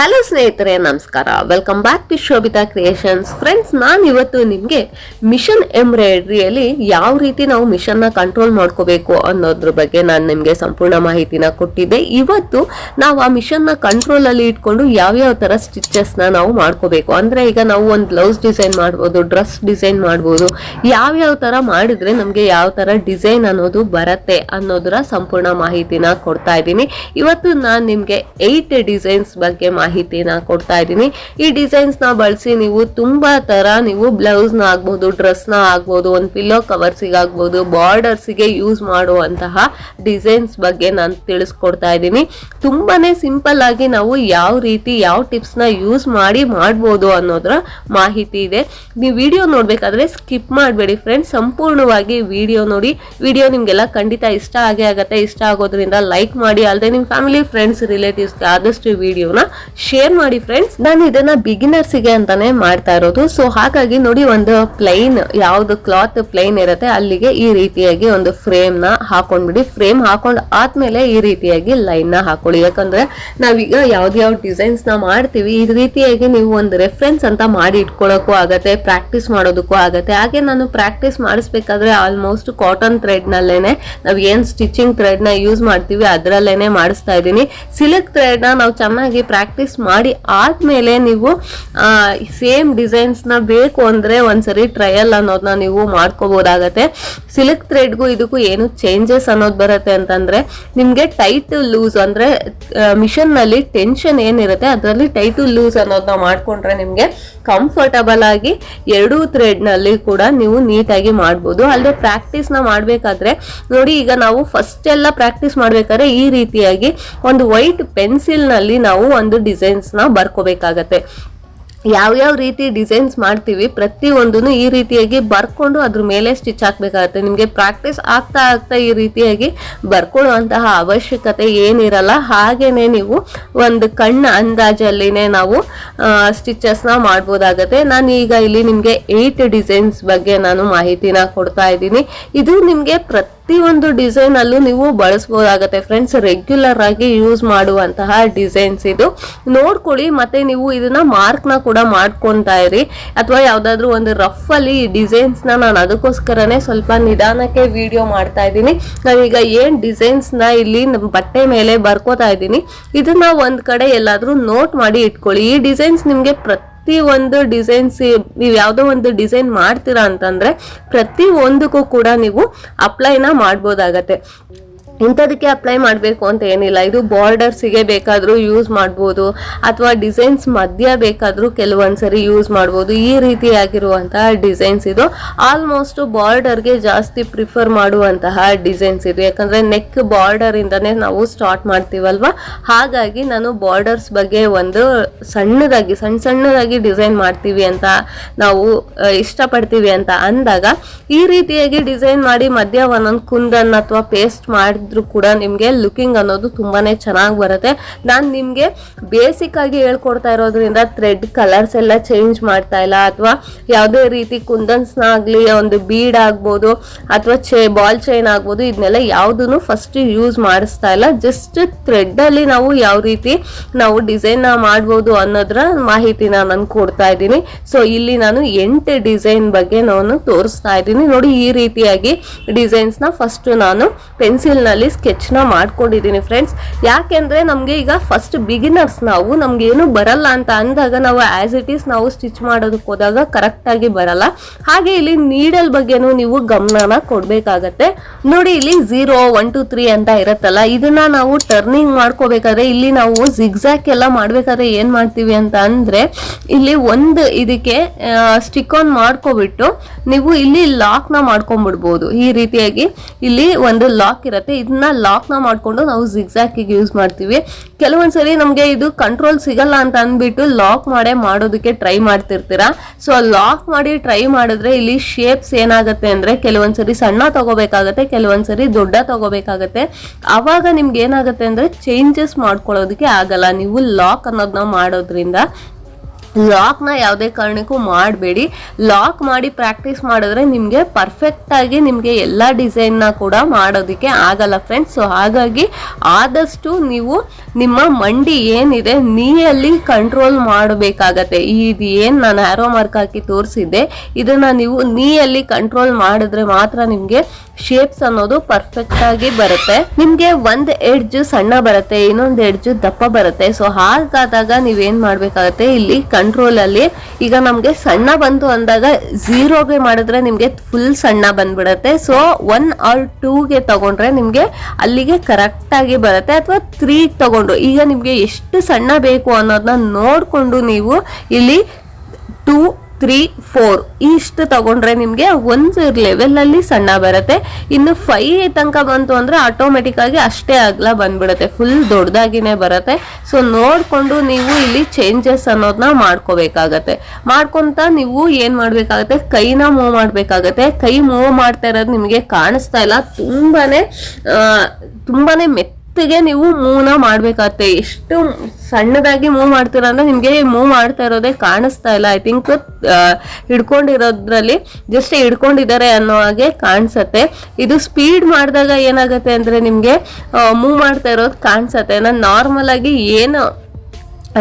Hello ಸ್ನೇಹಿತರೆ, ನಮಸ್ಕಾರ. Welcome back to Shobhita creations friends ನಾನು ಇವತ್ತು ನಿಮಗೆ ಮಿಷನ್ ಎಂಬ್ರಾಯ್ಡ್ರಿಯಲ್ಲಿ ಯಾವ ರೀತಿ ನಾವು ಮಿಷನ್ನ ಕಂಟ್ರೋಲ್ ಮಾಡ್ಕೋಬೇಕು ಅನ್ನೋದ್ರ ಬಗ್ಗೆ ನಾನು ನಿಮಗೆ ಸಂಪೂರ್ಣ ಮಾಹಿತಿನ ಕೊಟ್ಟಿದ್ದೆ. ಇವತ್ತು ನಾವು ಆ ಮಿಷನ್ನ ಕಂಟ್ರೋಲಲ್ಲಿ ಇಟ್ಕೊಂಡು ಯಾವ್ಯಾವ ಥರ ಸ್ಟಿಚಸ್ನ ನಾವು ಮಾಡ್ಕೋಬೇಕು. ಅಂದರೆ ಈಗ ನಾವು ಒಂದು ಬ್ಲೌಸ್ ಡಿಸೈನ್ ಮಾಡ್ಬೋದು ಡ್ರೆಸ್ ಡಿಸೈನ್ ಮಾಡ್ಬೋದು. ಯಾವ್ಯಾವ ಥರ ಮಾಡಿದರೆ ನಮಗೆ ಯಾವ ಥರ ಡಿಸೈನ್ ಅನ್ನೋದು ಬರುತ್ತೆ ಅನ್ನೋದರ ಸಂಪೂರ್ಣ ಮಾಹಿತಿನ ಕೊಡ್ತಾ ಇದ್ದೀನಿ. ಇವತ್ತು ನಾನು ನಿಮಗೆ ಏಯ್ಟ್ ಡಿಸೈನ್ಸ್ ಬಗ್ಗೆ ಮಾಹಿತಿನ ಕೊಡ್ತಾ ಇದ್ದೀನಿ. ಈ ಡಿಸೈನ್ಸ್ನ ಬಳಸಿ ನೀವು ತುಂಬಾ ತರ ನೀವು ಬ್ಲೌಸ್ನ ಆಗ್ಬೋದು ಡ್ರೆಸ್ನ ಆಗ್ಬೋದು, ಒಂದು ಪಿಲ್ಲೋ ಕವರ್ಸಿಗೆ ಆಗ್ಬೋದು ಬಾರ್ಡರ್ಸ್ಗೆ ಯೂಸ್ ಮಾಡುವಂತಹ ಡಿಸೈನ್ಸ್ ಬಗ್ಗೆ ನಾನು ತಿಳಿಸ್ಕೊಡ್ತಾ ಇದ್ದೀನಿ. ತುಂಬಾನೇ ಸಿಂಪಲ್ ಆಗಿ ನಾವು ಯಾವ ರೀತಿ, ಯಾವ ಟಿಪ್ಸ್ನ ಯೂಸ್ ಮಾಡಿ ಮಾಡ್ಬೋದು ಅನ್ನೋದ್ರ ಮಾಹಿತಿ ಇದೆ. ನೀವು ವಿಡಿಯೋ ನೋಡ್ಬೇಕಾದ್ರೆ ಸ್ಕಿಪ್ ಮಾಡಬೇಡಿ ಫ್ರೆಂಡ್ಸ್ ಸಂಪೂರ್ಣವಾಗಿ ವಿಡಿಯೋ ನೋಡಿ. ವಿಡಿಯೋ ನಿಮ್ಗೆಲ್ಲ ಖಂಡಿತ ಇಷ್ಟ ಆಗೇ ಆಗತ್ತೆ. ಇಷ್ಟ ಆಗೋದ್ರಿಂದ ಲೈಕ್ ಮಾಡಿ. ಅಲ್ಲದೆ ನಿಮ್ಮ ಫ್ಯಾಮಿಲಿ ಫ್ರೆಂಡ್ಸ್ ರಿಲೇಟಿವ್ಸ್ಗೆ ಆದಷ್ಟು ವಿಡಿಯೋನ ಶೇರ್ ಮಾಡಿ ಫ್ರೆಂಡ್ಸ್ ನಾನು ಇದನ್ನ ಬಿಗಿನರ್ಸಿಗೆ ಅಂತಾನೆ ಮಾಡ್ತಾ ಇರೋದು. ಸೊ ಹಾಗಾಗಿ ನೋಡಿ ಒಂದು ಪ್ಲೈನ್ ಯಾವ್ದು ಕ್ಲಾತ್ ಪ್ಲೈನ್ ಇರುತ್ತೆ, ಅಲ್ಲಿಗೆ ಈ ರೀತಿಯಾಗಿ ಒಂದು ಫ್ರೇಮ್ನ ಹಾಕೊಂಡ್ಬಿಡಿ. ಫ್ರೇಮ್ ಹಾಕೊಂಡ್ ಆದ್ಮೇಲೆ ಈ ರೀತಿಯಾಗಿ ಲೈನ್ನ ಹಾಕೊಳ್ಳಿ. ಯಾಕಂದ್ರೆ ನಾವೀಗ ಯಾವ್ದು ಯಾವ ಡಿಸೈನ್ಸ್ನ ಮಾಡ್ತೀವಿ, ಈ ರೀತಿಯಾಗಿ ನೀವು ಒಂದು ರೆಫರೆನ್ಸ್ ಅಂತ ಮಾಡಿ ಇಟ್ಕೊಳಕು ಆಗತ್ತೆ ಪ್ರಾಕ್ಟೀಸ್ ಮಾಡೋದಕ್ಕೂ ಆಗತ್ತೆ. ಹಾಗೆ ನಾನು ಪ್ರಾಕ್ಟೀಸ್ ಮಾಡಿಸ್ಬೇಕಾದ್ರೆ ಆಲ್ಮೋಸ್ಟ್ ಕಾಟನ್ ಥ್ರೆಡ್ ನಲ್ಲೇನೆ, ನಾವ್ ಏನ್ ಸ್ಟಿಚಿಂಗ್ ಥ್ರೆಡ್ನ ಯೂಸ್ ಮಾಡ್ತೀವಿ, ಅದರಲ್ಲೇನೆ ಮಾಡಿಸ್ತಾ ಇದ್ದೀನಿ. ಸಿಲ್ಕ್ ಥ್ರೆಡ್ನ ನಾವು ಚೆನ್ನಾಗಿ ಪ್ರಾಕ್ಟೀಸ್ ಮಾಡಿ ಆದ್ಮೇಲೆ ನೀವು ಸೇಮ್ ಡಿಸೈನ್ಸ್ನ ಬೇಕು ಅಂದ್ರೆ ಒಂದ್ಸರಿ ಟ್ರಯಲ್ ಅನ್ನೋದನ್ನ ನೀವು ಮಾಡ್ಕೋಬಹುದಾಗತ್ತೆ ಸಿಲ್ಕ್ ಥ್ರೆಡ್ಗೂ ಇದಕ್ಕೂ ಏನು ಚೇಂಜಸ್ ಅನ್ನೋದು ಬರುತ್ತೆ ಅಂತಂದ್ರೆ, ನಿಮ್ಗೆ ಟೈಟ್ ಲೂಸ್ ಅಂದ್ರೆ ಮಿಷನ್ನಲ್ಲಿ ಟೆನ್ಷನ್ ಏನಿರುತ್ತೆ, ಅದರಲ್ಲಿ ಟೈಟ್ ಲೂಸ್ ಅನ್ನೋದನ್ನ ಮಾಡ್ಕೊಂಡ್ರೆ ನಿಮ್ಗೆ ಕಂಫರ್ಟಬಲ್ ಆಗಿ ಎರಡೂ ಥ್ರೆಡ್ನಲ್ಲಿ ಕೂಡ ನೀವು ನೀಟಾಗಿ ಮಾಡ್ಬೋದು. ಅಲ್ಲದೆ ಪ್ರಾಕ್ಟೀಸ್ನ ಮಾಡ್ಬೇಕಾದ್ರೆ, ನೋಡಿ ಈಗ ನಾವು ಫಸ್ಟ್ ಎಲ್ಲ ಪ್ರಾಕ್ಟೀಸ್ ಮಾಡ್ಬೇಕಾದ್ರೆ ಈ ರೀತಿಯಾಗಿ ಒಂದು ವೈಟ್ ಪೆನ್ಸಿಲ್ನಲ್ಲಿ ನಾವು ಒಂದು ಡಿಸೈನ್ಸ್ನ ಬರ್ಕೋಬೇಕಾಗತ್ತೆ. ಯಾವ್ಯಾವ ರೀತಿ ಡಿಸೈನ್ಸ್ ಮಾಡ್ತೀವಿ ಪ್ರತಿ ಒಂದನ್ನು ಈ ರೀತಿಯಾಗಿ ಬರ್ಕೊಂಡು ಅದ್ರ ಮೇಲೆ ಸ್ಟಿಚ್ ಹಾಕ್ಬೇಕಾಗತ್ತೆ. ನಿಮಗೆ ಪ್ರಾಕ್ಟೀಸ್ ಆಗ್ತಾ ಆಗ್ತಾ ಈ ರೀತಿಯಾಗಿ ಬರ್ಕೊಳ್ಳುವಂತಹ ಅವಶ್ಯಕತೆ ಏನಿರಲ್ಲ, ಹಾಗೇನೆ ನೀವು ಒಂದು ಕಣ್ಣ ಅಂದಾಜಲ್ಲಿನೇ ನಾವು ಸ್ಟಿಚಸ್ನ ಮಾಡ್ಬೋದಾಗತ್ತೆ. ನಾನು ಈಗ ಇಲ್ಲಿ ನಿಮಗೆ ಏಯ್ಟ್ ಡಿಸೈನ್ಸ್ ಬಗ್ಗೆ ನಾನು ಮಾಹಿತಿನ ಕೊಡ್ತಾ ಇದ್ದೀನಿ. ಇದು ನಿಮಗೆ ಪ್ರತಿ ಪ್ರತಿಯೊಂದು ಡಿಸೈನ್ ಅಲ್ಲೂ ನೀವು ಬಳಸ್ಬೋದಾಗತ್ತೆ. ಫ್ರೆಂಡ್ಸ್ ರೆಗ್ಯುಲರ್ ಆಗಿ ಯೂಸ್ ಮಾಡುವಂತಹ ಡಿಸೈನ್ಸ್ ಇದು. ನೋಡ್ಕೊಳ್ಳಿ, ಮತ್ತೆ ನೀವು ಇದನ್ನ ಮಾರ್ಕ್ನ ಕೂಡ ಮಾಡ್ಕೊತಾ ಇರಿ. ಅಥವಾ ಯಾವ್ದಾದ್ರು ಒಂದು ರಫ್ ಅಲ್ಲಿ ಡಿಸೈನ್ಸ್ನ ನಾನು ಅದಕ್ಕೋಸ್ಕರನೇ ಸ್ವಲ್ಪ ನಿಧಾನಕ್ಕೆ ವಿಡಿಯೋ ಮಾಡ್ತಾ ಇದ್ದೀನಿ. ನಾವೀಗ ಏನ್ ಡಿಸೈನ್ಸ್ನ ಇಲ್ಲಿ ಬಟ್ಟೆ ಮೇಲೆ ಬರ್ಕೋತಾ ಇದ್ದೀನಿ. ಇದನ್ನ ಒಂದ್ ಕಡೆ ಎಲ್ಲಾದ್ರೂ ನೋಟ್ ಮಾಡಿ ಇಟ್ಕೊಳ್ಳಿ. ಈ ಡಿಸೈನ್ಸ್ ನಿಮ್ಗೆ ಪ್ರತಿ ಪ್ರತಿ ಒಂದು ಡಿಸೈನ್ಸ್ ನೀವು ಯಾವುದೋ ಒಂದು ಡಿಸೈನ್ ಮಾಡ್ತೀರಾ ಅಂತಂದ್ರೆ ಪ್ರತಿ ಒಂದಕ್ಕೂ ಕೂಡ ನೀವು ಅಪ್ಲೈನ ಮಾಡ್ಬೋದಾಗತ್ತೆ. ಇಂಥದಕ್ಕೆ ಅಪ್ಲೈ ಮಾಡಬೇಕು ಅಂತ ಏನಿಲ್ಲ. ಇದು ಬಾರ್ಡರ್ಸಿಗೆ ಬೇಕಾದರೂ ಯೂಸ್ ಮಾಡ್ಬೋದು, ಅಥವಾ ಡಿಸೈನ್ಸ್ ಮಧ್ಯ ಬೇಕಾದರೂ ಕೆಲವೊಂದ್ಸರಿ ಯೂಸ್ ಮಾಡ್ಬೋದು. ಈ ರೀತಿಯಾಗಿರುವಂತಹ ಡಿಸೈನ್ಸ್ ಇದು. ಆಲ್ಮೋಸ್ಟ್ ಬಾರ್ಡರ್ಗೆ ಜಾಸ್ತಿ ಪ್ರಿಫರ್ ಮಾಡುವಂತಹ ಡಿಸೈನ್ಸ್ ಇದು. ಯಾಕಂದರೆ ನೆಕ್ ಬಾರ್ಡರ್ ಇಂದಾನೆ ನಾವು ಸ್ಟಾರ್ಟ್ ಮಾಡ್ತೀವಲ್ವ? ಹಾಗಾಗಿ ನಾನು ಬಾರ್ಡರ್ಸ್ ಬಗ್ಗೆ ಒಂದು ಸಣ್ಣದಾಗಿ ಸಣ್ಣ ಸಣ್ಣದಾಗಿ ಡಿಸೈನ್ ಮಾಡ್ತೀವಿ ಅಂತ ನಾವು ಇಷ್ಟಪಡ್ತೀವಿ ಅಂತ ಅಂದಾಗ ಈ ರೀತಿಯಾಗಿ ಡಿಸೈನ್ ಮಾಡಿ ಮಧ್ಯ ಒಂದೊಂದು ಕುಂದನ್ ಅಥವಾ ಪೇಸ್ಟ್ ಮಾಡಿದ್ರು ಕೂಡ ನಿಮಗೆ ಲುಕಿಂಗ್ ಅನ್ನೋದು ತುಂಬಾನೇ ಚೆನ್ನಾಗಿ ಬರುತ್ತೆ. ನಾನು ನಿಮಗೆ ಬೇಸಿಕ್ ಆಗಿ ಹೇಳ್ಕೊಡ್ತಾ ಇರೋದ್ರಿಂದ ಥ್ರೆಡ್ ಕಲರ್ಸ್ ಎಲ್ಲ ಚೇಂಜ್ ಮಾಡ್ತಾ ಇಲ್ಲ, ಅಥವಾ ಯಾವುದೇ ರೀತಿ ಕುಂದನ್ಸ್ನ ಆಗಲಿ, ಒಂದು ಬೀಡ್ ಆಗ್ಬೋದು, ಅಥವಾ ಚೇ ಬಾಲ್ ಚೈನ್ ಆಗ್ಬೋದು ಇದನ್ನೆಲ್ಲ ಯಾವುದನ್ನು ಫಸ್ಟ್ ಯೂಸ್ ಮಾಡಿಸ್ತಾ ಇಲ್ಲ. ಜಸ್ಟ್ ಥ್ರೆಡ್ ಅಲ್ಲಿ ನಾವು ಯಾವ ರೀತಿ ನಾವು ಡಿಸೈನ್ ಮಾಡ್ಬೋದು ಅನ್ನೋದ್ರ ಮಾಹಿತಿನ ನಾನು ಕೊಡ್ತಾ ಇದ್ದೀನಿ. ಸೊ ಇಲ್ಲಿ ನಾನು ಎಂಟು ಡಿಸೈನ್ ಬಗ್ಗೆ ನಾನು ತೋರಿಸ್ತಾ ಇದ್ದೀನಿ. ನೋಡಿ, ಈ ರೀತಿಯಾಗಿ ಡಿಸೈನ್ಸ್ನ ಫಸ್ಟ್ ನಾನು ಪೆನ್ಸಿಲ್ ನಲ್ಲಿ ಸ್ಕೆಚ್ನ ಮಾಡ್ಕೊಂಡಿದ್ದೀನಿ ಫ್ರೆಂಡ್ಸ್ ಯಾಕೆಂದ್ರೆ ನಮಗೆ ಈಗ ಫಸ್ಟ್ ಬಿಗಿನರ್ಸ್ ನಾವು ನಮ್ಗೆ ಏನು ಬರಲ್ಲ ಅಂತ ಅಂದಾಗ ನಾವು ಆಸ್ ಇಟ್ ಈಸ್ ನಾವು ಸ್ಟಿಚ್ ಮಾಡೋದಕ್ಕೆ ಹೋದಾಗ ಕರೆಕ್ಟಾಗಿ ಬರಲ್ಲ. ಹಾಗೆ ಇಲ್ಲಿ ನೀಡಲ್ ಬಗ್ಗೆನೂ ನೀವು ಗಮನನ ಕೊಡಬೇಕಾಗತ್ತೆ. ನೋಡಿ ಇಲ್ಲಿ ಝೀರೋ ಒನ್ ಟು ತ್ರೀ ಅಂತ ಇರತ್ತಲ್ಲ, ಇದನ್ನ ನಾವು ಟರ್ನಿಂಗ್ ಮಾಡ್ಕೋಬೇಕಾದ್ರೆ ಇಲ್ಲಿ ನಾವು ಜಿಗ್ಸಾಕ್ ಎಲ್ಲ ಮಾಡ್ಬೇಕಾದ್ರೆ ಏನು ಮಾಡ್ತೀವಿ ಅಂತ ಅಂದರೆ, ಇಲ್ಲಿ ಒಂದು ಇದಕ್ಕೆ ಸ್ಟಿಕ್ ಆನ್ ಮಾಡ್ಕೊಬಿಟ್ಟು ನೀವು ಇಲ್ಲಿ ಲಾಕ್ನ ಮಾಡ್ಕೊಂಡ್ಬಿಡ್ಬೋದು ಈ ರೀತಿಯಾಗಿ ಇಲ್ಲಿ ಒಂದು ಲಾಕ್ ಇರುತ್ತೆ. ಇದನ್ನ ಲಾಕ್ನ ಮಾಡ್ಕೊಂಡು ನಾವು ಜಿಗ್ಸಾಕಿಗೆ ಯೂಸ್ ಮಾಡ್ತೀವಿ. ಕೆಲವೊಂದ್ಸರಿ ನಮಗೆ ಇದು ಕಂಟ್ರೋಲ್ ಸಿಗಲ್ಲ ಅಂತ ಅಂದ್ಬಿಟ್ಟು ಲಾಕ್ ಮಾಡೇ ಮಾಡೋದಕ್ಕೆ ಟ್ರೈ ಮಾಡ್ತಿರ್ತೀರಾ? ಸೊ ಲಾಕ್ ಮಾಡಿ ಟ್ರೈ ಮಾಡಿದ್ರೆ ಇಲ್ಲಿ ಶೇಪ್ಸ್ ಏನಾಗುತ್ತೆ ಅಂದ್ರೆ ಕೆಲವೊಂದ್ಸರಿ ಸಣ್ಣ ತಗೋಬೇಕಾಗತ್ತೆ, ಕೆಲವೊಂದ್ಸರಿ ದೊಡ್ಡ ತಗೋಬೇಕಾಗತ್ತೆ. ಆವಾಗ ನಿಮ್ಗೆ ಏನಾಗುತ್ತೆ ಅಂದ್ರೆ ಚೇಂಜಸ್ ಮಾಡ್ಕೊಳ್ಳೋದಕ್ಕೆ ಆಗಲ್ಲ. ನೀವು ಲಾಕ್ ಅನ್ನೋದನ್ನ ಮಾಡೋದ್ರಿಂದ ಲಾಕ್ನ ಯಾವುದೇ ಕಾರಣಕ್ಕೂ ಮಾಡಬೇಡಿ. ಲಾಕ್ ಮಾಡಿ ಪ್ರಾಕ್ಟೀಸ್ ಮಾಡಿದ್ರೆ ನಿಮಗೆ ಪರ್ಫೆಕ್ಟಾಗಿ ನಿಮಗೆ ಎಲ್ಲ ಡಿಸೈನ್ನ ಕೂಡ ಮಾಡೋದಕ್ಕೆ ಆಗಲ್ಲ ಫ್ರೆಂಡ್ಸ್ ಸೊ ಹಾಗಾಗಿ ಆದಷ್ಟು ನೀವು ನಿಮ್ಮ ಮಂಡಿ ಏನಿದೆ ನೀಯಲ್ಲಿ ಕಂಟ್ರೋಲ್ ಮಾಡಬೇಕಾಗತ್ತೆ. ಇದು ಏನು ನಾನು ಆರೋ ಮಾರ್ಕ್ ಹಾಕಿ ತೋರಿಸಿದ್ದೆ, ಇದನ್ನು ನೀವು ನೀಯಲ್ಲಿ ಕಂಟ್ರೋಲ್ ಮಾಡಿದ್ರೆ ಮಾತ್ರ ನಿಮಗೆ ಶೇಪ್ಸ್ ಅನ್ನೋದು ಪರ್ಫೆಕ್ಟ್ ಆಗಿ ಬರುತ್ತೆ. ನಿಮ್ಗೆ ಒಂದ್ ಎಡ್ಜ್ ಸಣ್ಣ ಬರುತ್ತೆ, ಇನ್ನೊಂದ್ ಎಡ್ಜ್ ದಪ್ಪ ಬರುತ್ತೆ. ಸೊ ಹಾಗಾದಾಗ ನೀವೇನ್ ಮಾಡ್ಬೇಕಾಗತ್ತೆ, ಇಲ್ಲಿ ಕಂಟ್ರೋಲ್ ಅಲ್ಲಿ. ಈಗ ನಮ್ಗೆ ಸಣ್ಣ ಬಂತು ಅಂದಾಗ ಝೀರೋಗೆ ಮಾಡಿದ್ರೆ ನಿಮ್ಗೆ ಫುಲ್ ಸಣ್ಣ ಬಂದ್ಬಿಡುತ್ತೆ. ಸೊ ಒನ್ ಆರ್ ಟೂಗೆ ತಗೊಂಡ್ರೆ ನಿಮ್ಗೆ ಅಲ್ಲಿಗೆ ಕರೆಕ್ಟ್ ಆಗಿ ಬರುತ್ತೆ ಅಥವಾ ತ್ರೀ ತಗೊಂಡು ಈಗ ನಿಮ್ಗೆ ಎಷ್ಟು ಸಣ್ಣ ಬೇಕು ಅನ್ನೋದನ್ನ ನೋಡ್ಕೊಂಡು ನೀವು ಇಲ್ಲಿ ಟೂ ತ್ರೀ ಫೋರ್ ಇಷ್ಟು ತಗೊಂಡ್ರೆ ನಿಮಗೆ ಒಂದು ಲೆವೆಲಲ್ಲಿ ಸಣ್ಣ ಬರುತ್ತೆ. ಇನ್ನು ಫೈ ತನಕ ಬಂತು ಅಂದರೆ ಆಟೋಮೆಟಿಕ್ ಆಗಿ ಅಷ್ಟೇ ಅಗಲ ಬಂದ್ಬಿಡುತ್ತೆ. ಫುಲ್ ದೊಡ್ಡದಾಗಿನೇ ಬರುತ್ತೆ. ಸೊ ನೋಡಿಕೊಂಡು ನೀವು ಇಲ್ಲಿ ಚೇಂಜಸ್ ಅನ್ನೋದನ್ನ ಮಾಡ್ಕೋಬೇಕಾಗತ್ತೆ. ಮಾಡ್ಕೊತ ನೀವು ಏನು ಮಾಡಬೇಕಾಗತ್ತೆ? ಕೈನ ಮೂವ್ ಮಾಡಬೇಕಾಗತ್ತೆ. ಕೈ ಮೂವ್ ಮಾಡ್ತಾ ಇರೋದು ನಿಮಗೆ ಕಾಣಿಸ್ತಾ ಇಲ್ಲ. ತುಂಬಾನೇ ತುಂಬಾ ತುಂಬಾನೇ ಮೆತ್ತಗೆ ನೀವು ಮೂವ್ನ ಮಾಡ್ಬೇಕಾಗತ್ತೆ ಎಷ್ಟು ಸಣ್ಣದಾಗಿ ಮೂವ್ ಮಾಡ್ತೀರಾ ಅಂದ್ರೆ ನಿಮ್ಗೆ ಮೂವ್ ಮಾಡ್ತಾ ಇರೋದೇ ಕಾಣಿಸ್ತಾ ಇಲ್ಲ. ಐ ಥಿಂಕ್ ಹಿಡ್ಕೊಂಡಿರೋದ್ರಲ್ಲಿ ಜಸ್ಟ್ ಹಿಡ್ಕೊಂಡಿದ್ದಾರೆ ಅನ್ನೋ ಹಾಗೆ ಕಾಣಿಸತ್ತೆ. ಇದು ಸ್ಪೀಡ್ ಮಾಡಿದಾಗ ಏನಾಗುತ್ತೆ ಅಂದ್ರೆ ನಿಮ್ಗೆ ಮೂವ್ ಮಾಡ್ತಾ ಇರೋದು ಕಾಣಿಸತ್ತೆ. ನಾನು ನಾರ್ಮಲ್ ಆಗಿ ಏನು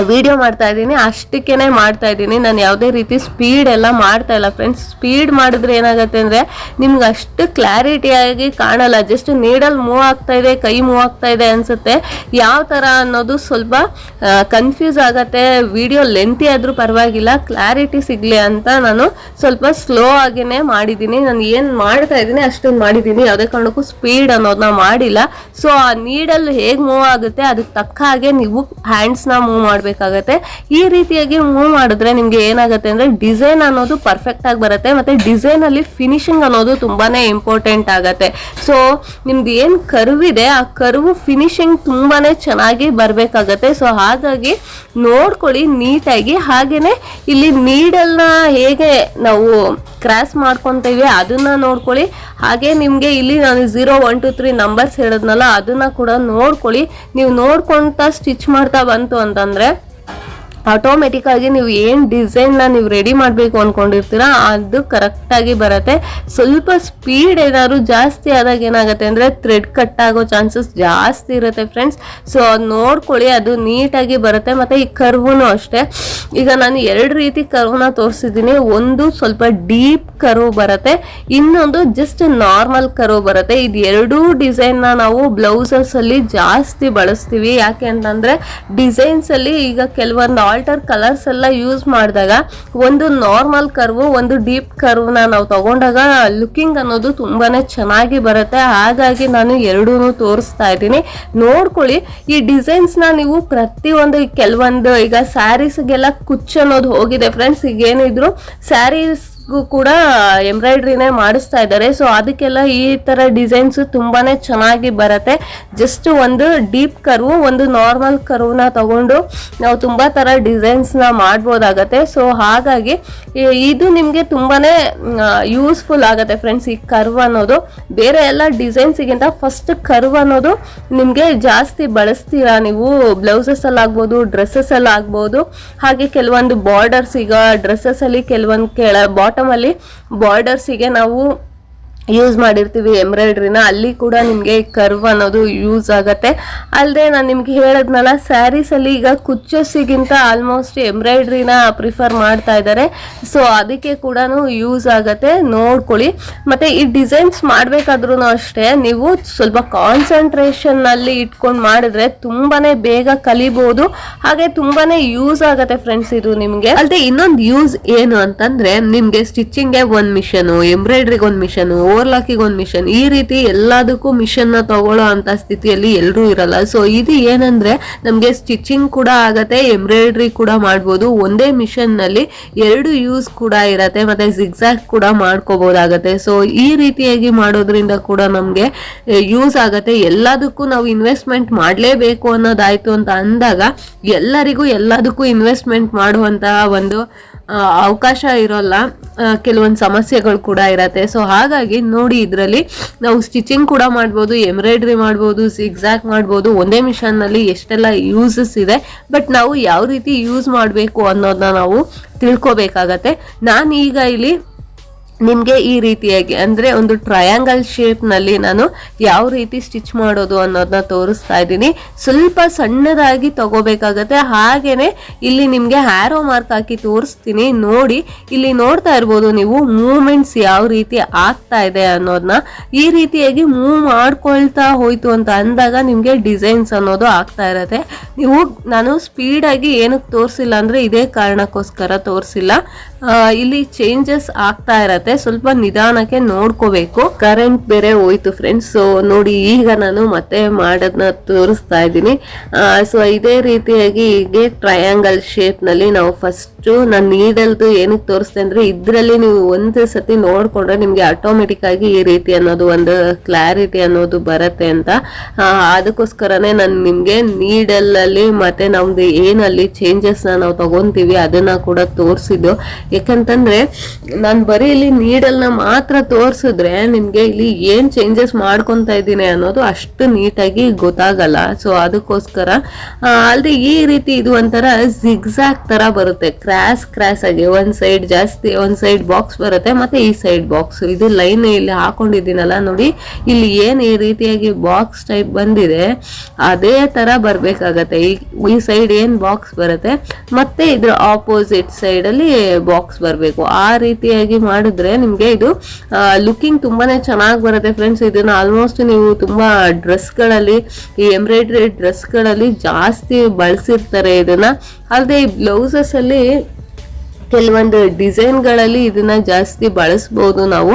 ವಿಡಿಯೋ ಮಾಡ್ತಾ ಇದ್ದೀನಿ. ಅಷ್ಟಕ್ಕೇನೆ ಮಾಡ್ತಾ ಇದ್ದೀನಿ. ನಾನು ಯಾವುದೇ ರೀತಿ ಸ್ಪೀಡ್ ಎಲ್ಲ ಮಾಡ್ತಾ ಇಲ್ಲ ಫ್ರೆಂಡ್ಸ್ ಸ್ಪೀಡ್ ಮಾಡಿದ್ರೆ ಏನಾಗುತ್ತೆ ಅಂದರೆ ನಿಮ್ಗೆ ಅಷ್ಟು ಕ್ಲಾರಿಟಿಯಾಗಿ ಕಾಣಲ್ಲ. ಜಸ್ಟ್ ನೀಡಲ್ ಮೂವ್ ಆಗ್ತಾ ಇದೆ, ಕೈ ಮೂವ್ ಆಗ್ತಾ ಇದೆ ಅನಿಸುತ್ತೆ. ಯಾವ ಥರ ಅನ್ನೋದು ಸ್ವಲ್ಪ ಕನ್ಫ್ಯೂಸ್ ಆಗತ್ತೆ. ವಿಡಿಯೋ ಲೆಂತಿ ಆದರೂ ಪರವಾಗಿಲ್ಲ. ಕ್ಲಾರಿಟಿ ಸಿಗಲಿ ಅಂತ ನಾನು ಸ್ವಲ್ಪ ಸ್ಲೋ ಆಗಿಯೇ ಮಾಡಿದ್ದೀನಿ. ನಾನು ಏನು ಮಾಡ್ತಾ ಇದ್ದೀನಿ ಅಷ್ಟೊಂದು ಮಾಡಿದ್ದೀನಿ. ಯಾವುದೇ ಕಾರಣಕ್ಕೂ ಸ್ಪೀಡ್ ಅನ್ನೋದನ್ನ ಮಾಡಿಲ್ಲ. ಸೊ ಆ ನೀಡಲ್ ಹೇಗೆ ಮೂವ್ ಆಗುತ್ತೆ, ಅದಕ್ಕೆ ತಕ್ಕ ಹಾಗೆ ನೀವು ಹ್ಯಾಂಡ್ಸ್ನ ಮೂವ್ ಮಾಡಬೇಕಾಗತ್ತೆ. ಈ ರೀತಿಯಾಗಿ ಮೂವ್ ಮಾಡಿದ್ರೆ ನಿಮಗೆ ಏನಾಗುತ್ತೆ ಅಂದರೆ ಡಿಸೈನ್ ಅನ್ನೋದು ಪರ್ಫೆಕ್ಟ್ ಆಗಿ ಬರುತ್ತೆ ಮತ್ತೆ ಡಿಸೈನಲ್ಲಿ ಫಿನಿಶಿಂಗ್ ಅನ್ನೋದು ತುಂಬಾ ಇಂಪಾರ್ಟೆಂಟ್ ಆಗುತ್ತೆ. ಸೊ ನಿಮ್ದು ಏನು ಕರ್ವ್ ಇದೆ, ಆ ಕರ್ವ್ ಫಿನಿಶಿಂಗ್ ತುಂಬಾ ಚೆನ್ನಾಗಿ ಬರಬೇಕಾಗತ್ತೆ. ಸೊ ಹಾಗಾಗಿ ನೋಡ್ಕೊಳ್ಳಿ ನೀಟಾಗಿ. ಹಾಗೆಯೇ ಇಲ್ಲಿ ನೀಡಲ್ನ ಹೇಗೆ ನಾವು ಕ್ರಾಸ್ ಮಾಡ್ಕೊತೀವಿ ಅದನ್ನ ನೋಡ್ಕೊಳ್ಳಿ. ಹಾಗೆ ನಿಮಗೆ ಇಲ್ಲಿ ನಾನು zero one two three numbers ಹೇಳಿದ್ನಲ್ಲ, ಅದನ್ನ ಕೂಡ ನೋಡ್ಕೊಳ್ಳಿ. ನೀವು ನೋಡ್ಕೊಂತ ಸ್ಟಿಚ್ ಮಾಡ್ತಾ ಬಂತು ಅಂತಂದ್ರೆ Bye. ಆಟೋಮೆಟಿಕ್ ಆಗಿ ನೀವು ಏನು ಡಿಸೈನ್ನ ನೀವು ರೆಡಿ ಮಾಡಬೇಕು ಅನ್ಕೊಂಡಿರ್ತೀರಾ, ಅದು ಕರೆಕ್ಟಾಗಿ ಬರುತ್ತೆ. ಸ್ವಲ್ಪ ಸ್ಪೀಡ್ ಏನಾದ್ರು ಜಾಸ್ತಿ ಆದಾಗ ಏನಾಗುತ್ತೆ ಅಂದರೆ ಥ್ರೆಡ್ ಕಟ್ ಆಗೋ ಚಾನ್ಸಸ್ ಜಾಸ್ತಿ ಇರುತ್ತೆ ಫ್ರೆಂಡ್ಸ್ ಸೊ ಅದು ನೋಡ್ಕೊಳ್ಳಿ, ಅದು ನೀಟಾಗಿ ಬರುತ್ತೆ. ಮತ್ತು ಈ ಕರ್ವೂನು ಅಷ್ಟೇ. ಈಗ ನಾನು ಎರಡು ರೀತಿ ಕರ್ವ್ನ ತೋರಿಸಿದ್ದೀನಿ. ಒಂದು ಸ್ವಲ್ಪ ಡೀಪ್ ಕರ್ವ್ ಬರುತ್ತೆ, ಇನ್ನೊಂದು ಜಸ್ಟ್ ನಾರ್ಮಲ್ ಕರ್ವ್ ಬರುತ್ತೆ. ಇದು ಎರಡೂ ಡಿಸೈನ್ನ ನಾವು ಬ್ಲೌಸಸ್ ಅಲ್ಲಿ ಜಾಸ್ತಿ ಬಳಸ್ತೀವಿ. ಯಾಕೆ ಅಂತಂದ್ರೆ ಡಿಸೈನ್ಸ್ ಅಲ್ಲಿ ಈಗ ಕೆಲವೊಂದು ಆಲ್ಟರ್ ಕಲರ್ಸ್ ಎಲ್ಲ ಯೂಸ್ ಮಾಡಿದಾಗ ಒಂದು ನಾರ್ಮಲ್ ಕರ್ವ್ ಒಂದು ಡೀಪ್ ಕರ್ವ್ನ ನಾವು ತಗೊಂಡಾಗ ಲುಕಿಂಗ್ ಅನ್ನೋದು ತುಂಬಾನೇ ಚೆನ್ನಾಗಿ ಬರುತ್ತೆ. ಹಾಗಾಗಿ ನಾನು ಎರಡೂ ತೋರಿಸ್ತಾ ಇದ್ದೀನಿ. ನೋಡ್ಕೊಳ್ಳಿ, ಈ ಡಿಸೈನ್ಸ್ನ ನೀವು ಪ್ರತಿಯೊಂದು ಕೆಲವೊಂದು ಈಗ ಸ್ಯಾರೀಸ್ಗೆಲ್ಲ ಕುಚ್ಚು ಅನ್ನೋದು ಹೋಗಿದೆ. ಫ್ರೆಂಡ್ಸ್ ಈಗ ಏನಿದ್ರು ಸ್ಯಾರೀಸ್ ಕೂಡ ಎಂಬ್ರಾಯ್ಡ್ರಿನೇ ಮಾಡಿಸ್ತಾ ಇದ್ದಾರೆ. ಸೊ ಅದಕ್ಕೆಲ್ಲ ಈ ಥರ ಡಿಸೈನ್ಸ್ ತುಂಬಾ ಚೆನ್ನಾಗಿ ಬರುತ್ತೆ. ಜಸ್ಟ್ ಒಂದು ಡೀಪ್ ಕರ್ವ್, ಒಂದು ನಾರ್ಮಲ್ ಕರ್ವ್ನ ತಗೊಂಡು ನಾವು ತುಂಬ ಥರ ಡಿಸೈನ್ಸ್ನ ಮಾಡ್ಬೋದಾಗತ್ತೆ. ಸೊ ಹಾಗಾಗಿ ಇದು ನಿಮಗೆ ತುಂಬಾ ಯೂಸ್ಫುಲ್ ಆಗುತ್ತೆ ಫ್ರೆಂಡ್ಸ್ ಈ ಕರ್ವ್ ಅನ್ನೋದು. ಬೇರೆ ಎಲ್ಲ ಡಿಸೈನ್ಸಿಗಿಂತ ಫಸ್ಟ್ ಕರ್ವ್ ಅನ್ನೋದು ನಿಮಗೆ ಜಾಸ್ತಿ ಬಳಸ್ತೀರಾ ನೀವು? ಬ್ಲೌಸಸ್ ಅಲ್ಲಿ ಆಗ್ಬೋದು ಡ್ರೆಸ್ಸಸ್ ಅಲ್ಲಿ ಆಗ್ಬೋದು. ಹಾಗೆ ಕೆಲವೊಂದು ಬಾರ್ಡರ್ಸ್ ಈಗ ಡ್ರೆಸ್ಸಸ್ಸಲ್ಲಿ ಕೆಲವೊಂದು ಕೆಳ ಬಾಟಮ್ ಅಲ್ಲಿ ಬಾರ್ಡರ್ಸಿಗೆ ನಾವು ಯೂಸ್ ಮಾಡಿರ್ತೀವಿ ಎಂಬ್ರಾಯ್ಡ್ರಿನ, ಅಲ್ಲಿ ಕೂಡ ನಿಮಗೆ ಕರ್ವ್ ಅನ್ನೋದು ಯೂಸ್ ಆಗುತ್ತೆ. ಅಲ್ಲದೆ ನಾನು ನಿಮ್ಗೆ ಹೇಳದ್ನಲ್ಲ ಸ್ಯಾರೀಸಲ್ಲಿ ಈಗ ಕುಚ್ಚಸ್ಸಿಗಿಂತ ಆಲ್ಮೋಸ್ಟ್ ಎಂಬ್ರಾಯ್ಡ್ರಿನ ಪ್ರಿಫರ್ ಮಾಡ್ತಾ ಇದ್ದಾರೆ ಸೊ ಅದಕ್ಕೆ ಕೂಡ ಯೂಸ್ ಆಗುತ್ತೆ, ನೋಡ್ಕೊಳ್ಳಿ. ಮತ್ತೆ ಈ ಡಿಸೈನ್ಸ್ ಮಾಡಬೇಕಾದ್ರೂ ಅಷ್ಟೇ, ನೀವು ಸ್ವಲ್ಪ ಕಾನ್ಸಂಟ್ರೇಷನ್ನಲ್ಲಿ ಇಟ್ಕೊಂಡು ಮಾಡಿದ್ರೆ ತುಂಬಾನೇ ಬೇಗ ಕಲಿಬಹುದು ಹಾಗೆ ತುಂಬಾನೇ ಯೂಸ್ ಆಗುತ್ತೆ ಫ್ರೆಂಡ್ಸ್ ಇದು ನಿಮಗೆ. ಅಲ್ಲದೆ ಇನ್ನೊಂದು ಯೂಸ್ ಏನು ಅಂತಂದ್ರೆ, ನಿಮಗೆ ಸ್ಟಿಚಿಂಗ್ಗೆ ಒಂದು ಮಿಷನು ಎಂಬ್ರಾಯ್ಡ್ರಿಗೆ ಒಂದು ಮಿಷನ್ ಓವರ್ಲಾಕಿಗೆ ಒಂದು ಮಿಷನ್ ಈ ರೀತಿ ಎಲ್ಲದಕ್ಕೂ ಮಿಷನ್ನ ತಗೊಳ್ಳೋ ಅಂತ ಸ್ಥಿತಿಯಲ್ಲಿ ಎಲ್ಲರೂ ಇರಲ್ಲ. ಸೊ ಇದು ಏನಂದ್ರೆ ನಮಗೆ ಸ್ಟಿಚಿಂಗ್ ಕೂಡ ಆಗತ್ತೆ ಎಂಬ್ರಾಯ್ಡ್ರಿ ಕೂಡ ಮಾಡ್ಬೋದು. ಒಂದೇ ಮಿಷನ್ನಲ್ಲಿ ಎರಡು ಯೂಸ್ ಕೂಡ ಇರತ್ತೆ, ಮತ್ತೆ ಜಿಗ್ಸಾಕ್ ಕೂಡ ಮಾಡ್ಕೋಬಹುದಾಗತ್ತೆ ಸೊ ಈ ರೀತಿಯಾಗಿ ಮಾಡೋದ್ರಿಂದ ಕೂಡ ನಮಗೆ ಯೂಸ್ ಆಗತ್ತೆ. ಎಲ್ಲದಕ್ಕೂ ನಾವು ಇನ್ವೆಸ್ಟ್ಮೆಂಟ್ ಮಾಡಲೇಬೇಕು ಅನ್ನೋದಾಯ್ತು ಅಂತ ಅಂದಾಗ ಎಲ್ಲರಿಗೂ ಎಲ್ಲದಕ್ಕೂ ಇನ್ವೆಸ್ಟ್ಮೆಂಟ್ ಮಾಡುವಂತಹ ಒಂದು ಅವಕಾಶ ಇರೋಲ್ಲ. ಕೆಲವೊಂದು ಸಮಸ್ಯೆಗಳು ಕೂಡ ಇರತ್ತೆ. ಸೊ ಹಾಗಾಗಿ ನೋಡಿ ಇದರಲ್ಲಿ ನಾವು ಸ್ಟಿಚಿಂಗ್ ಕೂಡ ಮಾಡ್ಬೋದು ಎಂಬ್ರಾಯ್ಡ್ರಿ ಮಾಡ್ಬೋದು ಸಿಗ್ಸಾಕ್ ಮಾಡ್ಬೋದು. ಒಂದೇ ಮಿಷನ್ನಲ್ಲಿ ಎಷ್ಟೆಲ್ಲ ಯೂಸಸ್ ಇದೆ. ಬಟ್ ನಾವು ಯಾವ ರೀತಿ ಯೂಸ್ ಮಾಡಬೇಕು ಅನ್ನೋದನ್ನ ನಾವು ತಿಳ್ಕೊಬೇಕಾಗತ್ತೆ. ನಾನು ಈಗ ಇಲ್ಲಿ ನಿಮಗೆ ಈ ರೀತಿಯಾಗಿ, ಅಂದರೆ ಒಂದು ಟ್ರಯಾಂಗಲ್ ಶೇಪ್ನಲ್ಲಿ ನಾನು ಯಾವ ರೀತಿ ಸ್ಟಿಚ್ ಮಾಡೋದು ಅನ್ನೋದನ್ನ ತೋರಿಸ್ತಾ ಇದ್ದೀನಿ. ಸ್ವಲ್ಪ ಸಣ್ಣದಾಗಿ ತಗೋಬೇಕಾಗತ್ತೆ. ಹಾಗೇನೆ ಇಲ್ಲಿ ನಿಮಗೆ ಹ್ಯಾರೋ ಮಾರ್ಕ್ ಹಾಕಿ ತೋರಿಸ್ತೀನಿ. ನೋಡಿ, ಇಲ್ಲಿ ನೋಡ್ತಾ ಇರ್ಬೋದು ನೀವು ಮೂಮೆಂಟ್ಸ್ ಯಾವ ರೀತಿ ಆಗ್ತಾ ಇದೆ ಅನ್ನೋದನ್ನ. ಈ ರೀತಿಯಾಗಿ ಮೂವ್ ಮಾಡ್ಕೊಳ್ತಾ ಹೋಯ್ತು ಅಂತ ಅಂದಾಗ ನಿಮಗೆ ಡಿಸೈನ್ಸ್ ಅನ್ನೋದು ಆಗ್ತಾ ಇರತ್ತೆ. ನೀವು, ನಾನು ಸ್ಪೀಡಾಗಿ ಏನಕ್ಕೆ ತೋರಿಸಿಲ್ಲ ಅಂದರೆ ಇದೇ ಕಾರಣಕ್ಕೋಸ್ಕರ ತೋರಿಸಿಲ್ಲ. ಇಲ್ಲಿ ಚೇಂಜಸ್ ಆಗ್ತಾ ಇರತ್ತೆ. ಸ್ವಲ್ಪ ನಿಧಾನಕ್ಕೆ ನೋಡ್ಕೋಬೇಕು. ಕರೆಂಟ್ ಬೇರೆ ಹೋಯ್ತು ಫ್ರೆಂಡ್ಸ್ ಸೊ ನೋಡಿ ಈಗ ನಾನು ಮತ್ತೆ ಮಾಡೋದನ್ನ ತೋರಿಸ್ತಾ ಇದ್ದೀನಿ. ಸೊ ಇದೇ ರೀತಿಯಾಗಿ ಹೀಗೆ ಟ್ರಯಾಂಗಲ್ ಶೇಪ್ನಲ್ಲಿ ನಾವು ಫಸ್ಟ್ ನಾನು ನೀಡಲ್ದು ಏನಕ್ಕೆ ತೋರಿಸ್ತೆ ಅಂದ್ರೆ ಇದರಲ್ಲಿ ನೀವು ಒಂದು ಸತಿ ನೋಡ್ಕೊಂಡ್ರೆ ನಿಮಗೆ ಆಟೋಮೆಟಿಕ್ ಆಗಿ ಈ ರೀತಿ ಅನ್ನೋದು ಒಂದು ಕ್ಲಾರಿಟಿ ಅನ್ನೋದು ಬರುತ್ತೆ ಅಂತ. ಅದಕ್ಕೋಸ್ಕರನೇ ನಾನು ನಿಮಗೆ ನೀಡಲ್ ಅಲ್ಲಿ ಮತ್ತೆ ನಮ್ದು ಏನಲ್ಲಿ ಚೇಂಜಸ್ ನಾವು ತಗೊಂತೀವಿ ಅದನ್ನ ಕೂಡ ತೋರಿಸಿದ್ದು. ಯಾಕಂತಂದ್ರೆ ನಾನು ಬರೀ ಇಲ್ಲಿ ನೀಡಲ್ನ ಮಾತ್ರ ತೋರಿಸಿದ್ರೆ ನಿಮಗೆ ಇಲ್ಲಿ ಏನ್ ಚೇಂಜಸ್ ಮಾಡ್ಕೊತಾ ಇದ್ದೀನಿ ಅನ್ನೋದು ಅಷ್ಟು ನೀಟಾಗಿ ಗೊತ್ತಾಗಲ್ಲ. ಸೊ ಅದಕ್ಕೋಸ್ಕರ ಅಲ್ಲದೆ ಈ ರೀತಿ ಇದು ಒಂಥರ ಜಿಗ್ಸಾಕ್ ತರ ಬರುತ್ತೆ. ಕ್ರಾಸ್ ಕ್ರಾಸ್ ಆಗಿ ಒಂದು ಸೈಡ್ ಜಾಸ್ತಿ, ಒಂದು ಸೈಡ್ ಬಾಕ್ಸ್ ಬರುತ್ತೆ, ಮತ್ತೆ ಈ ಸೈಡ್ ಬಾಕ್ಸ್ ಇದು ಲೈನ್ ಇಲ್ಲಿ ಹಾಕೊಂಡಿದ್ದೀನಲ್ಲ ನೋಡಿ, ಇಲ್ಲಿ ಏನು ಈ ರೀತಿಯಾಗಿ ಬಾಕ್ಸ್ ಟೈಪ್ ಬಂದಿದೆ, ಅದೇ ತರ ಬರ್ಬೇಕಾಗತ್ತೆ. ಈ ಈ ಸೈಡ್ ಏನು ಬಾಕ್ಸ್ ಬರುತ್ತೆ, ಮತ್ತೆ ಇದ್ರ ಆಪೋಸಿಟ್ ಸೈಡ್ ಅಲ್ಲಿ ಬಾಕ್ಸ್ ಬರಬೇಕು. ಆ ರೀತಿಯಾಗಿ ಮಾಡಿದ್ರೆ ನಿಮಗೆ ಇದು ಲುಕಿಂಗ್ ತುಂಬಾನೇ ಚೆನ್ನಾಗಿ ಬರುತ್ತೆ ಫ್ರೆಂಡ್ಸ್ ಇದನ್ನ ಆಲ್ಮೋಸ್ಟ್ ನೀವು ತುಂಬಾ ಡ್ರೆಸ್ಗಳಲ್ಲಿ ಈ ಎಂಬ್ರಾಯ್ಡ್ರಿ ಡ್ರೆಸ್ಗಳಲ್ಲಿ ಜಾಸ್ತಿ ಬಳಸಿರ್ತಾರೆ ಇದನ್ನ. ಅಲ್ಲದೆ ಈ ಬ್ಲೌಸಸ್ ಅಲ್ಲಿ ಕೆಲವೊಂದು ಡಿಸೈನ್ಗಳಲ್ಲಿ ಇದನ್ನ ಜಾಸ್ತಿ ಬಳಸ್ಬೋದು ನಾವು.